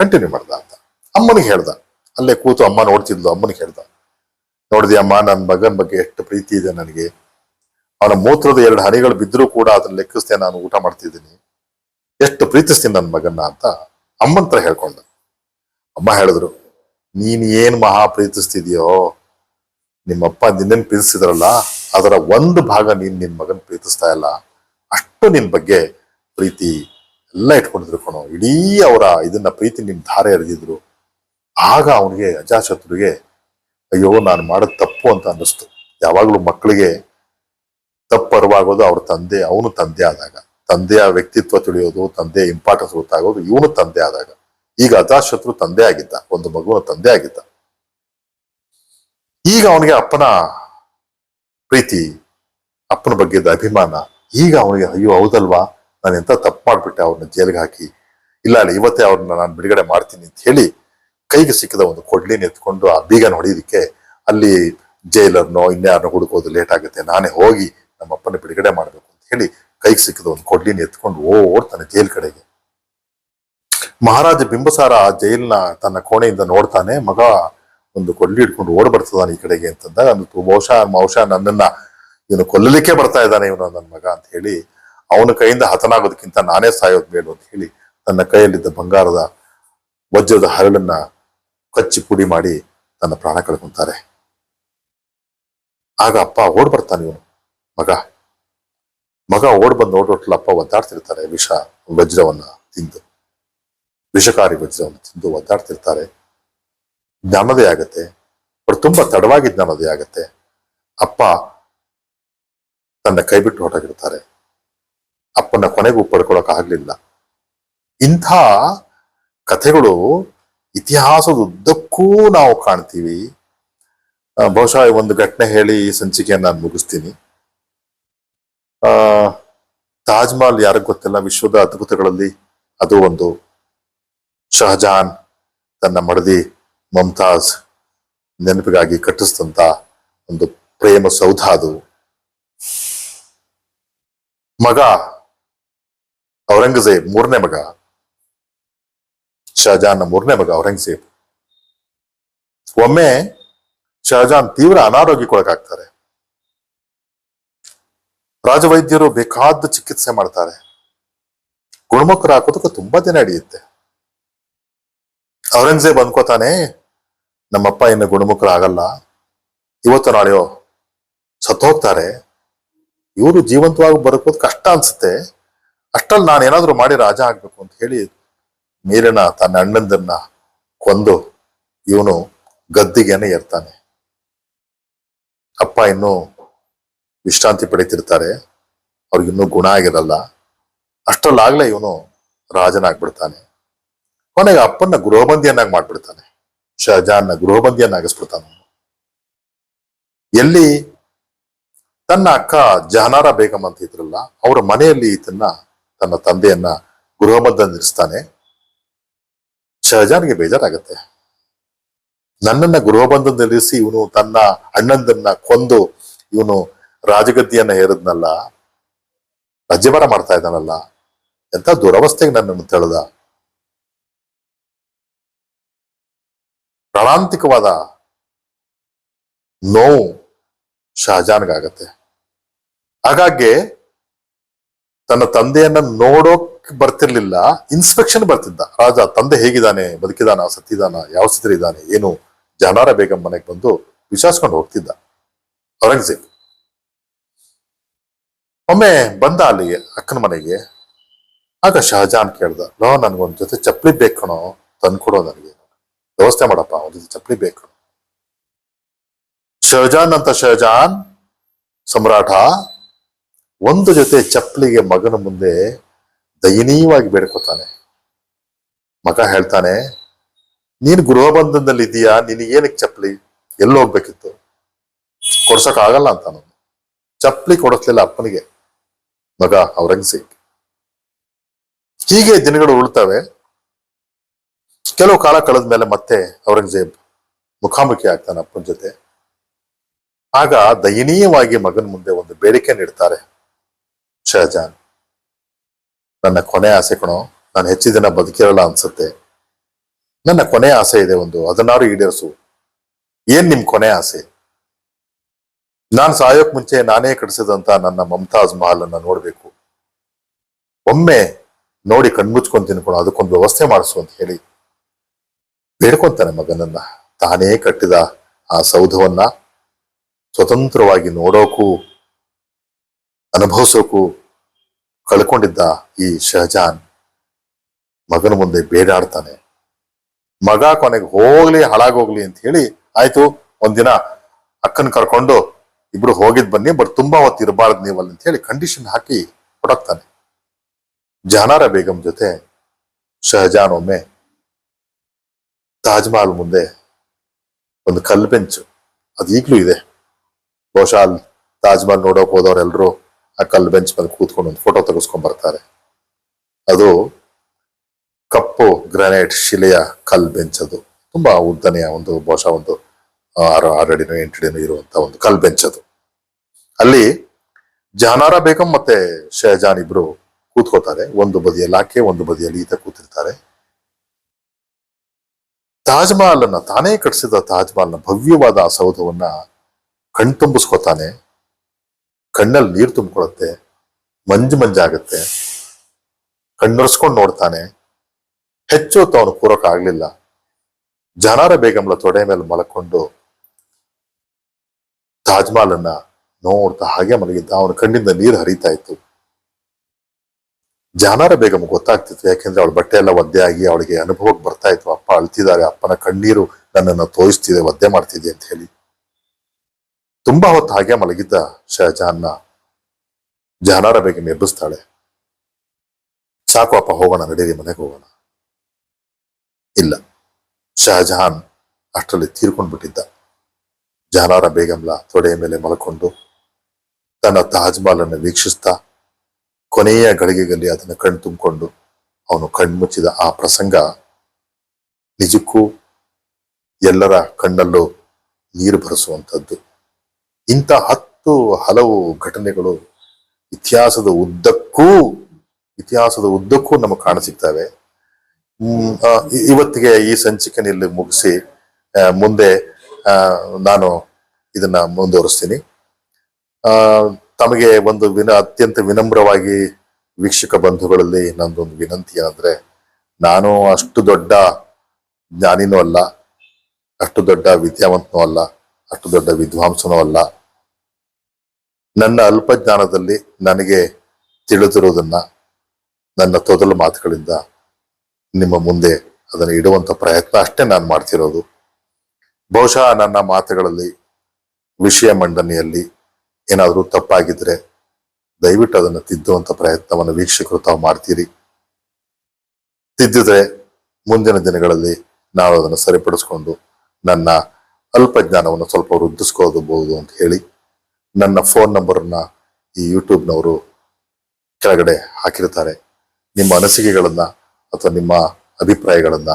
ಕಂಟಿನ್ಯೂ ಮಾಡ್ದ ಅಂತ. ಅಮ್ಮನಿಗೆ ಹೇಳ್ದ. ಅಲ್ಲೇ ಕೂತು ಅಮ್ಮ ನೋಡ್ತಿದ್ಲು, ಅಮ್ಮನಿಗೆ ಹೇಳ್ದ. ನೋಡಿದೆ ಅಮ್ಮ ನನ್ನ ಮಗನ ಬಗ್ಗೆ ಎಷ್ಟು ಪ್ರೀತಿ ಇದೆ ನನಗೆ. ಅವನ ಮೂತ್ರದ ಎರಡು ಹನಿಗಳು ಬಿದ್ದರೂ ಕೂಡ ಅದನ್ನ ಲೆಕ್ಕಿಸ್ತೇನೆ ನಾನು ಊಟ ಮಾಡ್ತಿದ್ದೀನಿ. ಎಷ್ಟು ಪ್ರೀತಿಸ್ತೀನಿ ನನ್ನ ಮಗನ್ನ ಅಂತ ಅಮ್ಮಂತ್ರ ಹೇಳ್ಕೊಂಡ. ಅಮ್ಮ ಹೇಳಿದ್ರು, ನೀನ್ ಏನ್ ಮಹಾ ಪ್ರೀತಿಸ್ತಿದ್ಯೋ? ನಿಮ್ಮಪ್ಪ ನಿನ್ನನ್ ಪ್ರೀತಿಸಿದ್ರಲ್ಲ? ಅದರ ಒಂದು ಭಾಗ ನೀನ್ ನಿನ್ ಮಗನ್ ಪ್ರೀತಿಸ್ತಾ ಇಲ್ಲ, ಅಷ್ಟು ನಿನ್ ಬಗ್ಗೆ ಪ್ರೀತಿ ಎಲ್ಲ ಇಟ್ಕೊಂಡಿದ್ರು ಕಣೋ. ಇಡೀ ಅವರ ಇದನ್ನ ಪ್ರೀತಿ ನಿನ್ ಧಾರೆ ಎರೆದಿದ್ರು. ಆಗ ಅವನಿಗೆ ಅಜಾಶತ್ರುಗೆ, ಅಯ್ಯೋ, ನಾನು ಮಾಡೋದ್ ತಪ್ಪು ಅಂತ ಅನ್ನಿಸ್ತು. ಯಾವಾಗ್ಲೂ ಮಕ್ಕಳಿಗೆ ತಪ್ಪು ಅರಿವಾಗೋದು ಅವ್ರ ತಂದೆ, ಅವನು ತಂದೆ ಆದಾಗ. ತಂದೆಯ ವ್ಯಕ್ತಿತ್ವ ತಿಳಿಯೋದು, ತಂದೆಯ ಇಂಪಾರ್ಟೆನ್ಸ್ ಗೊತ್ತಾಗೋದು ಇವನು ತಂದೆ ಆದಾಗ. ಈಗ ಅಜಾಶತ್ರು ತಂದೆ ಆಗಿದ್ದ, ಒಂದು ಮಗುವಿನ ತಂದೆ ಆಗಿದ್ದ. ಈಗ ಅವನಿಗೆ ಅಪ್ಪನ ಪ್ರೀತಿ, ಅಪ್ಪನ ಬಗ್ಗೆ ಇದ್ದ ಅಭಿಮಾನ, ಈಗ ಅವನಿಗೆ ಅಯ್ಯೋ ಹೌದಲ್ವಾ? ನಾನು ಎಂತ ತಪ್ಪು ಮಾಡ್ಬಿಟ್ಟೆ ಅವ್ರನ್ನ ಜೈಲಿಗೆ ಹಾಕಿ. ಇಲ್ಲ ಅಲ್ಲಿ ಇವತ್ತೇ ಅವ್ರನ್ನ ನಾನು ಬಿಡುಗಡೆ ಮಾಡ್ತೀನಿ ಅಂತ ಹೇಳಿ ಕೈಗೆ ಸಿಕ್ಕಿದ ಒಂದು ಕೊಡ್ಲಿನ ಎತ್ಕೊಂಡು ಆ ಬೀಗನ ಹೊಡೆಯೋದಕ್ಕೆ ಅಲ್ಲಿ ಜೈಲರ್ನೋ ಇನ್ಯಾರನ್ನೋ ಹುಡುಕೋದು ಲೇಟ್ ಆಗುತ್ತೆ. ನಾನೇ ಹೋಗಿ ನಮ್ಮ ಅಪ್ಪನ ಬಿಡುಗಡೆ ಮಾಡಬೇಕು ಅಂತ ಹೇಳಿ ಕೈಗೆ ಸಿಕ್ಕಿದ ಒಂದು ಕೊಡ್ಲಿನ ಎತ್ಕೊಂಡು ಓ ಓಡ್ತಾನೆ ಜೈಲ್ ಕಡೆಗೆ. ಮಹಾರಾಜ ಬಿಂಬಸಾರ ಆ ಜೈಲ್ನ ತನ್ನ ಕೋಣೆಯಿಂದ ನೋಡ್ತಾನೆ, ಮಗ ಒಂದು ಕೊಡ್ಲಿ ಹಿಡ್ಕೊಂಡು ಓಡ್ ಬರ್ತದಾನೆ ಈ ಕಡೆಗೆ ಅಂತಂದಾಗ ಬಹುಶಃ ಬಹುಶಃ ನನ್ನನ್ನ ಇವನು ಕೊಲ್ಲಲಿಕ್ಕೆ ಬರ್ತಾ ಇದ್ದಾನೆ ಇವನು ನನ್ನ ಮಗ ಅಂತ ಹೇಳಿ ಅವನ ಕೈಯಿಂದ ಹತನಾಗೋದಕ್ಕಿಂತ ನಾನೇ ಸಾಯೋದ್ ಮೇಲು ಅಂತ ಹೇಳಿ ತನ್ನ ಕೈಯಲ್ಲಿದ್ದ ಬಂಗಾರದ ವಜ್ರದ ಹರಳನ್ನ ಕಚ್ಚಿ ಪುಡಿ ಮಾಡಿ ತನ್ನ ಪ್ರಾಣ ಕಳ್ಕೊಂತಾರೆ. ಆಗ ಅಪ್ಪ ಓಡ್ ಬರ್ತಾನೆ ಇವನು. ಮಗ. ಮಗ ಓಡ್ ಬಂದು ನೋಡೋಟ್ಲ ಅಪ್ಪ ಒದ್ದಾಡ್ತಿರ್ತಾರೆ ವಿಷ, ವಜ್ರವನ್ನ ತಿಂದು. ವಿಷಕಾರಿ ವಜ್ರವನ್ನು ತಿಂದು ಒದ್ದಾಡ್ತಿರ್ತಾರೆ. ಜ್ಞಾನೋದಯ ಆಗತ್ತೆ. ಬಟ್ ತುಂಬಾ ತಡವಾಗಿ ಜ್ಞಾನೋದಯ ಆಗತ್ತೆ. ಅಪ್ಪ ತನ್ನ ಕೈ ಬಿಟ್ಟು ಹೊರಟಾಗಿರ್ತಾರೆ ಅಪ್ಪನ ಕೊನೆಗೂ ಪಡ್ಕೊಳಕ್ ಆಗ್ಲಿಲ್ಲ. ಇಂಥ ಕಥೆಗಳು ಇತಿಹಾಸದ ಉದ್ದಕ್ಕೂ ನಾವು ಕಾಣ್ತೀವಿ. ಬಹುಶಃ ಒಂದು ಘಟನೆ ಹೇಳಿ ಈ ಸಂಚಿಕೆಯನ್ನು ನಾನು ಮುಗಿಸ್ತೀನಿ. ಆ, ತಾಜ್ ಮಹಲ್ ಯಾರಿಗ್ ಗೊತ್ತಿಲ್ಲ, ವಿಶ್ವದ ಅದ್ಭುತಗಳಲ್ಲಿ ಅದು ಒಂದು ಶಹಜಾನ್ ತನ್ನ ಮಡದಿ ಮಮತಾಜ್ ನೆನಪಿಗಾಗಿ ಕಟ್ಟಿಸಿದಂತ ಒಂದು ಪ್ರೇಮ ಸೌಧ ಅದು. ಮಗ, ಔರಂಗಜೇಬ್ ಮೂರನೇ ಮಗ. ಶಹಜಾನ್ ಮೂರನೇ ಮಗ ಔರಂಗಜೇಬ್. ಒಮ್ಮೆ ಶಹಜಾನ್ ತೀವ್ರ ಅನಾರೋಗ್ಯಕ್ಕೊಳಗಾಗ್ತಾರೆ ರಾಜವೈದ್ಯರು ಬೇಕಾದ ಚಿಕಿತ್ಸೆ ಮಾಡ್ತಾರೆ. ಗುಣಮುಖರಾಗೋದಕ್ಕೆ ತುಂಬಾ ದಿನ ಹಿಡಿಯುತ್ತೆ. ಔರಂಗಜೇಬ್ ಅನ್ಕೋತಾನೆ ನಮ್ಮಪ್ಪ ಇನ್ನು ಗುಣಮುಖರಾಗಲ್ಲ. ಇವತ್ತು ನಾಳೆಯೋ ಸತ್ತೋಗ್ತಾರೆ. ಇವರು ಜೀವಂತವಾಗಿ ಬದುಕೋದು ಕಷ್ಟ ಅನ್ಸುತ್ತೆ. ಅಷ್ಟಲ್ಲಿ ನಾನು ಏನಾದರೂ ಮಾಡಿ ರಾಜ ಆಗ್ಬೇಕು ಅಂತ ಹೇಳಿ ಮೇಲಿನ ತನ್ನ ಅಣ್ಣಂದನ್ನ ಕೊಂದು ಇವನು ಗದ್ದಿಗೆನೆ ಇರ್ತಾನೆ ಅಪ್ಪ ಇನ್ನು ವಿಶ್ರಾಂತಿ ಪಡಿತಿರ್ತಾರೆ. ಅವ್ರಿಗಿನ್ನೂ ಗುಣ ಆಗಿರಲ್ಲ. ಅಷ್ಟರಲ್ಲಾಗ್ಲೇ ಇವನು ರಾಜನಾಗ್ಬಿಡ್ತಾನೆ. ಕೊನೆಗೆ ಅಪ್ಪನ್ನ ಗೃಹಬಂದಿಯನ್ನಾಗಿ ಮಾಡ್ಬಿಡ್ತಾನೆ. ಗೃಹಬಂದಿಯನ್ನಾಗಿಸ್ಬಿಡ್ತಾನೆ ಅವ್ನು. ಎಲ್ಲಿ ತನ್ನ ಅಕ್ಕ ಜಹನಾರ ಬೇಗಂ ಅಂತ ಇದ್ರಲ್ಲ, ಅವರ ಮನೆಯಲ್ಲಿ ಈತನ್ನ, ತನ್ನ ತಂದೆಯನ್ನ ಗೃಹಬಂಧ ನಿಲ್ಲಿಸ್ತಾನೆ ಶಹಜಾನ್ಗೆ ಬೇಜಾರಾಗತ್ತೆ. ನನ್ನನ್ನ ಗೃಹಬಂಧ ನಿಲ್ಲಿಸಿ ಇವನು ತನ್ನ ಅಣ್ಣಂದನ್ನ ಕೊಂದು ಇವನು ರಾಜಗದ್ದಿಯನ್ನ ಹೇರದ್ನಲ್ಲ ರಾಜ್ಯಭಾರ ಮಾಡ್ತಾ ಇದ್ದಾನಲ್ಲ, ಎಂತ ದುರವಸ್ಥೆಗೆ ನನ್ನನ್ನು ತೆಳೆದ. ಪ್ರಾಣಾಂತಿಕವಾದ ನೋವು ಶಹಜಾನ್ಗಾಗತ್ತೆ ಹಾಗಾಗಿ ತನ್ನ ತಂದೆಯನ್ನ ನೋಡೋಕ್ ಬರ್ತಿರ್ಲಿಲ್ಲ ಇನ್ಸ್ಪೆಕ್ಷನ್ ಬರ್ತಿದ್ದ. ರಾಜ, ತಂದೆ ಹೇಗಿದ್ದಾನೆ, ಬದುಕಿದಾನ, ಸತ್ತಿದಾನ, ಯಾವ ಸ್ಥಿತಿ ಇದ್ದಾನೆ ಏನು? ಜನಾರ ಬೇಗಂ ಮನೆಗೆ ಬಂದು ವಿಚಾರಿಸ್ಕೊಂಡು ಹೋಗ್ತಿದ್ದ. ಔರಂಗಜೇಬ್. ಒಮ್ಮೆ ಬಂದ ಅಲ್ಲಿಗೆ ಅಕ್ಕನ ಮನೆಗೆ, ಆಗ ಶಹಜಾನ್ ಕೇಳ್ದ, ಲೋ, ನನ್ಗೊಂದ್ ಜೊತೆ ಚಪ್ಪಲಿ ಬೇಕು ಕಣೋ, ತಂದ್ಕೊಡೋ ನನಗೆ. ವ್ಯವಸ್ಥೆ ಮಾಡಪ್ಪ ಒಂದ್ ಚಪ್ಪಲಿ ಬೇಕು. ಶಹಜಾನ್ ಅಂತ ಶಹಜಾನ್, ಸಮ್ರಾಟ, ಒಂದು ಜೊತೆ ಚಪ್ಪಲಿಗೆ ಮಗನ ಮುಂದೆ ದಯನೀಯವಾಗಿ ಬೇಡ್ಕೋತಾನೆ. ಮಗ ಹೇಳ್ತಾನೆ, ನೀನು ಗೃಹಬಂಧನದಲ್ಲಿ ಇದೀಯಾ ನಿನಗೇನಕ್ಕೆ ಚಪ್ಪಲಿ, ಎಲ್ಲಿ ಹೋಗ್ಬೇಕಿತ್ತು? ಕೊಡ್ಸಕ್ ಆಗಲ್ಲ ಅಂತ ನಾನು. ಚಪ್ಪಲಿ ಕೊಡಿಸ್ಲಿಲ್ಲ ಅಪ್ಪನಿಗೆ. ಮಗ ಔರಂಗಜೇಬ್ ಹೀಗೆ ದಿನಗಳು ಉಳ್ತವೆ. ಕೆಲವು ಕಾಲ ಕಳೆದ ಮೇಲೆ ಮತ್ತೆ ಔರಂಗಜೇಬ್ ಮುಖಾಮುಖಿ ಆಗ್ತಾನೆ ಅಪ್ಪನ ಜೊತೆ. ಆಗ ದಯನೀಯವಾಗಿ ಮಗನ ಮುಂದೆ ಒಂದು ಬೇಡಿಕೆ ನೀಡ್ತಾರೆ ಶಹಜಾನ್ ನನ್ನ ಕೊನೆ ಆಸೆ ಕಣೋ, ನಾನು ಹೆಚ್ಚು ದಿನ ಬದುಕಿರಲ್ಲ ಅನ್ಸುತ್ತೆ. ನನ್ನ ಕೊನೆ ಆಸೆ ಇದೆ ಒಂದು ಅದನ್ನಾರು ಈಡೇರಿಸು. ಏನ್ ನಿಮ್ ಕೊನೆ ಆಸೆ? ನಾನ್ ಸಾಯೋಕ್ ಮುಂಚೆ ನಾನೇ ಕಟ್ಟಿಸಿದಂತ ನನ್ನ ಮಮತಾಜ್ ಮಹಲ್ ಅನ್ನ ನೋಡ್ಬೇಕು. ಒಮ್ಮೆ ನೋಡಿ ಕಣ್ಮುಚ್ಕೊಂಡು ತಿನ್ಕೊಳ ಅದಕ್ಕೊಂದು ವ್ಯವಸ್ಥೆ ಮಾಡಿಸು ಅಂತ ಹೇಳಿ. ಬೇಡ್ಕೊಂತಾನೆ ಮಗನನ್ನ. ತಾನೇ ಕಟ್ಟಿದ ಆ ಸೌಧವನ್ನ ಸ್ವತಂತ್ರವಾಗಿ ನೋಡೋಕು, ಅನುಭವಿಸೋಕು ಕಳ್ಕೊಂಡಿದ್ದ ಈ ಶಹಜಾನ್. ಮಗನ ಮುಂದೆ ಬೇಡಾಡ್ತಾನೆ. ಮಗ ಕೊನೆಗೆ ಹೋಗ್ಲಿ, ಹಾಳಾಗೋಗ್ಲಿ ಅಂತ ಹೇಳಿ ಆಯ್ತು, ಒಂದಿನ ಅಕ್ಕನ್ ಕರ್ಕೊಂಡು ಇಬ್ರು ಹೋಗಿದ್ ಬನ್ನಿ, ಬಟ್ ತುಂಬಾ ಹೊತ್ತು ಇರಬಾರ್ದು ನೀವಲ್ಲಿ ಅಂತ ಹೇಳಿ ಕಂಡೀಷನ್ ಹಾಕಿ ಹೊಡಕ್ತಾನೆ ಜಹಾನಾರ ಬೇಗಂ ಜೊತೆ ಶಹಜಾನ್ ಒಮ್ಮೆ ತಾಜ್ ಮಹಲ್ ಮುಂದೆ ಒಂದು ಕಲ್ಲು ಬೆಂಚು. ಅದು ಈಗಲೂ ಇದೆ. ಬಹುಶಃ ಅಲ್ಲಿ ತಾಜ್ ಮಹಲ್ ನೋಡೋಕ್ ಹೋದವರೆಲ್ಲರೂ ಆ ಕಲ್ಲು ಬೆಂಚ್ ಮೇಲೆ ಕೂತ್ಕೊಂಡು ಒಂದು ಫೋಟೋ ತೆಗೆಸ್ಕೊಂಡ್ ಬರ್ತಾರೆ. ಅದು ಕಪ್ಪು ಗ್ರಾನೈಟ್ ಶಿಲೆಯ ಕಲ್ಲು ಬೆಂಚ್ ಅದು. ತುಂಬಾ ಉದ್ದನೆಯ ಒಂದು, ಬಹುಶಃ ಒಂದು ಆರು ಆರು ಅಡಿನೋ, ಎಂಟು ಅಡಿನೋ ಇರುವಂತ ಒಂದು ಕಲ್ಲು ಬೆಂಚ್ ಅದು. ಅಲ್ಲಿ ಜಹಾನಾರ ಬೇಗಂ ಮತ್ತೆ ಶಹಜಾನ್ ಇಬ್ರು ಕೂತ್ಕೋತಾರೆ ಒಂದು ಬದಿಯಲ್ಲಿ ಆಕೆ, ಒಂದು ಬದಿಯಲ್ಲಿ ಈತ ಕೂತಿರ್ತಾರೆ. ತಾಜ್ ಮಹಲ್ ಅನ್ನ ತಾನೇ ಕಟ್ಟಿಸಿದ ತಾಜ್ ಮಹಲ್ನ ಭವ್ಯವಾದ ಆ ಸೌಧವನ್ನ ಕಣ್ತುಂಬಿಸ್ಕೊತಾನೆ ಕಣ್ಣಲ್ಲಿ ನೀರು ತುಂಬಿಕೊಳ್ಳುತ್ತೆ ಮಂಜು ಮಂಜಾಗತ್ತೆ ಕಣ್ಣರ್ಸ್ಕೊಂಡು ನೋಡ್ತಾನೆ. ಹೆಚ್ಚು ಹೊತ್ತು ಅವನು ಕೂರಕ್ ಆಗ್ಲಿಲ್ಲ. ಜನಾರ ಬೇಗಂಲ ತೊಡೆ ಮೇಲೆ ಮಲಕೊಂಡು ತಾಜ್ ಮಹಲ್ ಅನ್ನ ನೋಡ್ತಾ ಹಾಗೆ ಮಲಗಿದ್ದ. ಅವನ ಕಣ್ಣಿಂದ ನೀರು ಹರಿತಾ ಇತ್ತು. ಜಾನಾರ ಬೇಗಮ್ ಗೊತ್ತಾಗ್ತಿತ್ತು, ಯಾಕೆಂದ್ರೆ ಅವಳ ಬಟ್ಟೆ ಎಲ್ಲ ಒದ್ದೆ ಆಗಿ ಅವಳಿಗೆ ಅನುಭವಕ್ಕೆ ಬರ್ತಾ ಇತ್ತು. ಅಪ್ಪ ಅಳ್ತಿದ್ದಾರೆ, ಅಪ್ಪನ ಕಣ್ಣೀರು ನನ್ನನ್ನು ತೋರಿಸ್ತಿದೆ ಒದ್ದೆ ಮಾಡ್ತಿದೆ ಅಂತ ಹೇಳಿ. ತುಂಬಾ ಹೊತ್ತು ಹಾಗೆ ಮಲಗಿದ್ದ ಶಹಜಹಾನ್ನ ಜಹನಾರ ಬೇಗಂ ಎಬ್ಬಿಸ್ತಾಳೆ. ಸಾಕು ಅಪ್ಪ, ಹೋಗೋಣ, ನಡೀರಿ, ಮನೆಗೆ ಹೋಗೋಣ. ಇಲ್ಲ. ಶಹಜಹಾನ್ ಅಷ್ಟರಲ್ಲಿ ತೀರ್ಕೊಂಡು ಬಿಟ್ಟಿದ್ದ ಜಾನಾರ ಬೇಗಂಲ ತೊಡೆಯ ಮೇಲೆ ಮಲ್ಕೊಂಡು ತನ್ನ ತಾಜ್ ಮಹಲ್ ಅನ್ನು ವೀಕ್ಷಿಸ್ತಾ ಕೊನೆಯ ಗಳಿಗೆಯಲ್ಲಿ ಅದನ್ನು ಕಣ್ ತುಂಬಿಕೊಂಡು ಅವನು ಕಣ್ಮುಚ್ಚಿದ ಆ ಪ್ರಸಂಗ ನಿಜಕ್ಕೂ ಎಲ್ಲರ ಕಣ್ಣಲ್ಲೂ ನೀರು ಬರೆಸುವಂಥದ್ದು. ಇಂಥ ಹತ್ತು ಹಲವು ಘಟನೆಗಳು ಇತಿಹಾಸದ ಉದ್ದಕ್ಕೂ ಇತಿಹಾಸದ ಉದ್ದಕ್ಕೂ ನಮಗೆ ಕಾಣಸಿಗ್ತವೆ ಇವತ್ತಿಗೆ ಈ ಸಂಚಿಕೆಯಲ್ಲಿ ಮುಗಿಸಿ ಮುಂದೆ ನಾನು ಇದನ್ನ ಮುಂದುವರಿಸ್ತೀನಿ. ಆ ತಮಗೆ ಒಂದು ವಿನ ಅತ್ಯಂತ ವಿನಮ್ರವಾಗಿ ವೀಕ್ಷಕ ಬಂಧುಗಳಲ್ಲಿ ನಂದೊಂದು ವಿನಂತಿ ಏನಂದ್ರೆ, ನಾನು ಅಷ್ಟು ದೊಡ್ಡ ಜ್ಞಾನಿನೂ ಅಲ್ಲ, ಅಷ್ಟು ದೊಡ್ಡ ವಿದ್ಯಾವಂತನೂ ಅಲ್ಲ, ಅಷ್ಟು ದೊಡ್ಡ ವಿದ್ವಾಂಸನೂ ಅಲ್ಲ. ನನ್ನ ಅಲ್ಪ ಜ್ಞಾನದಲ್ಲಿ ನನಗೆ ತಿಳಿದಿರುವುದನ್ನ, ನನ್ನ ತೊದಲು ಮಾತುಗಳಿಂದ ನಿಮ್ಮ ಮುಂದೆ ಅದನ್ನು ಇಡುವಂತ ಪ್ರಯತ್ನ ಅಷ್ಟೇ ನಾನು ಮಾಡ್ತಿರೋದು. ಬಹುಶಃ ನನ್ನ ಮಾತುಗಳಲ್ಲಿ, ವಿಷಯ ಮಂಡನೆಯಲ್ಲಿ ಏನಾದರೂ ತಪ್ಪಾಗಿದ್ರೆ ದಯವಿಟ್ಟು ಅದನ್ನು ತಿದ್ದುವಂತ ಪ್ರಯತ್ನವನ್ನು ವೀಕ್ಷಕರು ತಾವು ಮಾಡ್ತೀರಿ. ತಿದ್ದಿದ್ರೆ ಮುಂದಿನ ದಿನಗಳಲ್ಲಿ ನಾನು ಅದನ್ನು ಸರಿಪಡಿಸ್ಕೊಂಡು ನನ್ನ ಅಲ್ಪ ಜ್ಞಾನವನ್ನು ಸ್ವಲ್ಪ ವೃದ್ಧಿಸ್ಕೋದಬಹುದು ಅಂತ ಹೇಳಿ ನನ್ನ ಫೋನ್ ನಂಬರನ್ನ ಈ ಯೂಟ್ಯೂಬ್ನವರು ಕೆಳಗಡೆ ಹಾಕಿರ್ತಾರೆ ನಿಮ್ಮ ಅನಿಸಿಕೆಗಳನ್ನ ಅಥವಾ ನಿಮ್ಮ ಅಭಿಪ್ರಾಯಗಳನ್ನ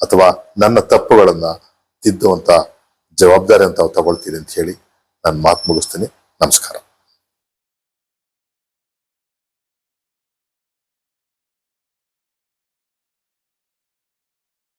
ಅಥವಾ ನನ್ನ ತಪ್ಪುಗಳನ್ನ ತಿದ್ದುವಂತ ಜವಾಬ್ದಾರಿ ಅಂತ ತಗೊಳ್ತೀರಿ ಅಂತ ಹೇಳಿ ನಾನು ಮಾತು ಮುಗಿಸ್ತೀನಿ. నమస్కారం.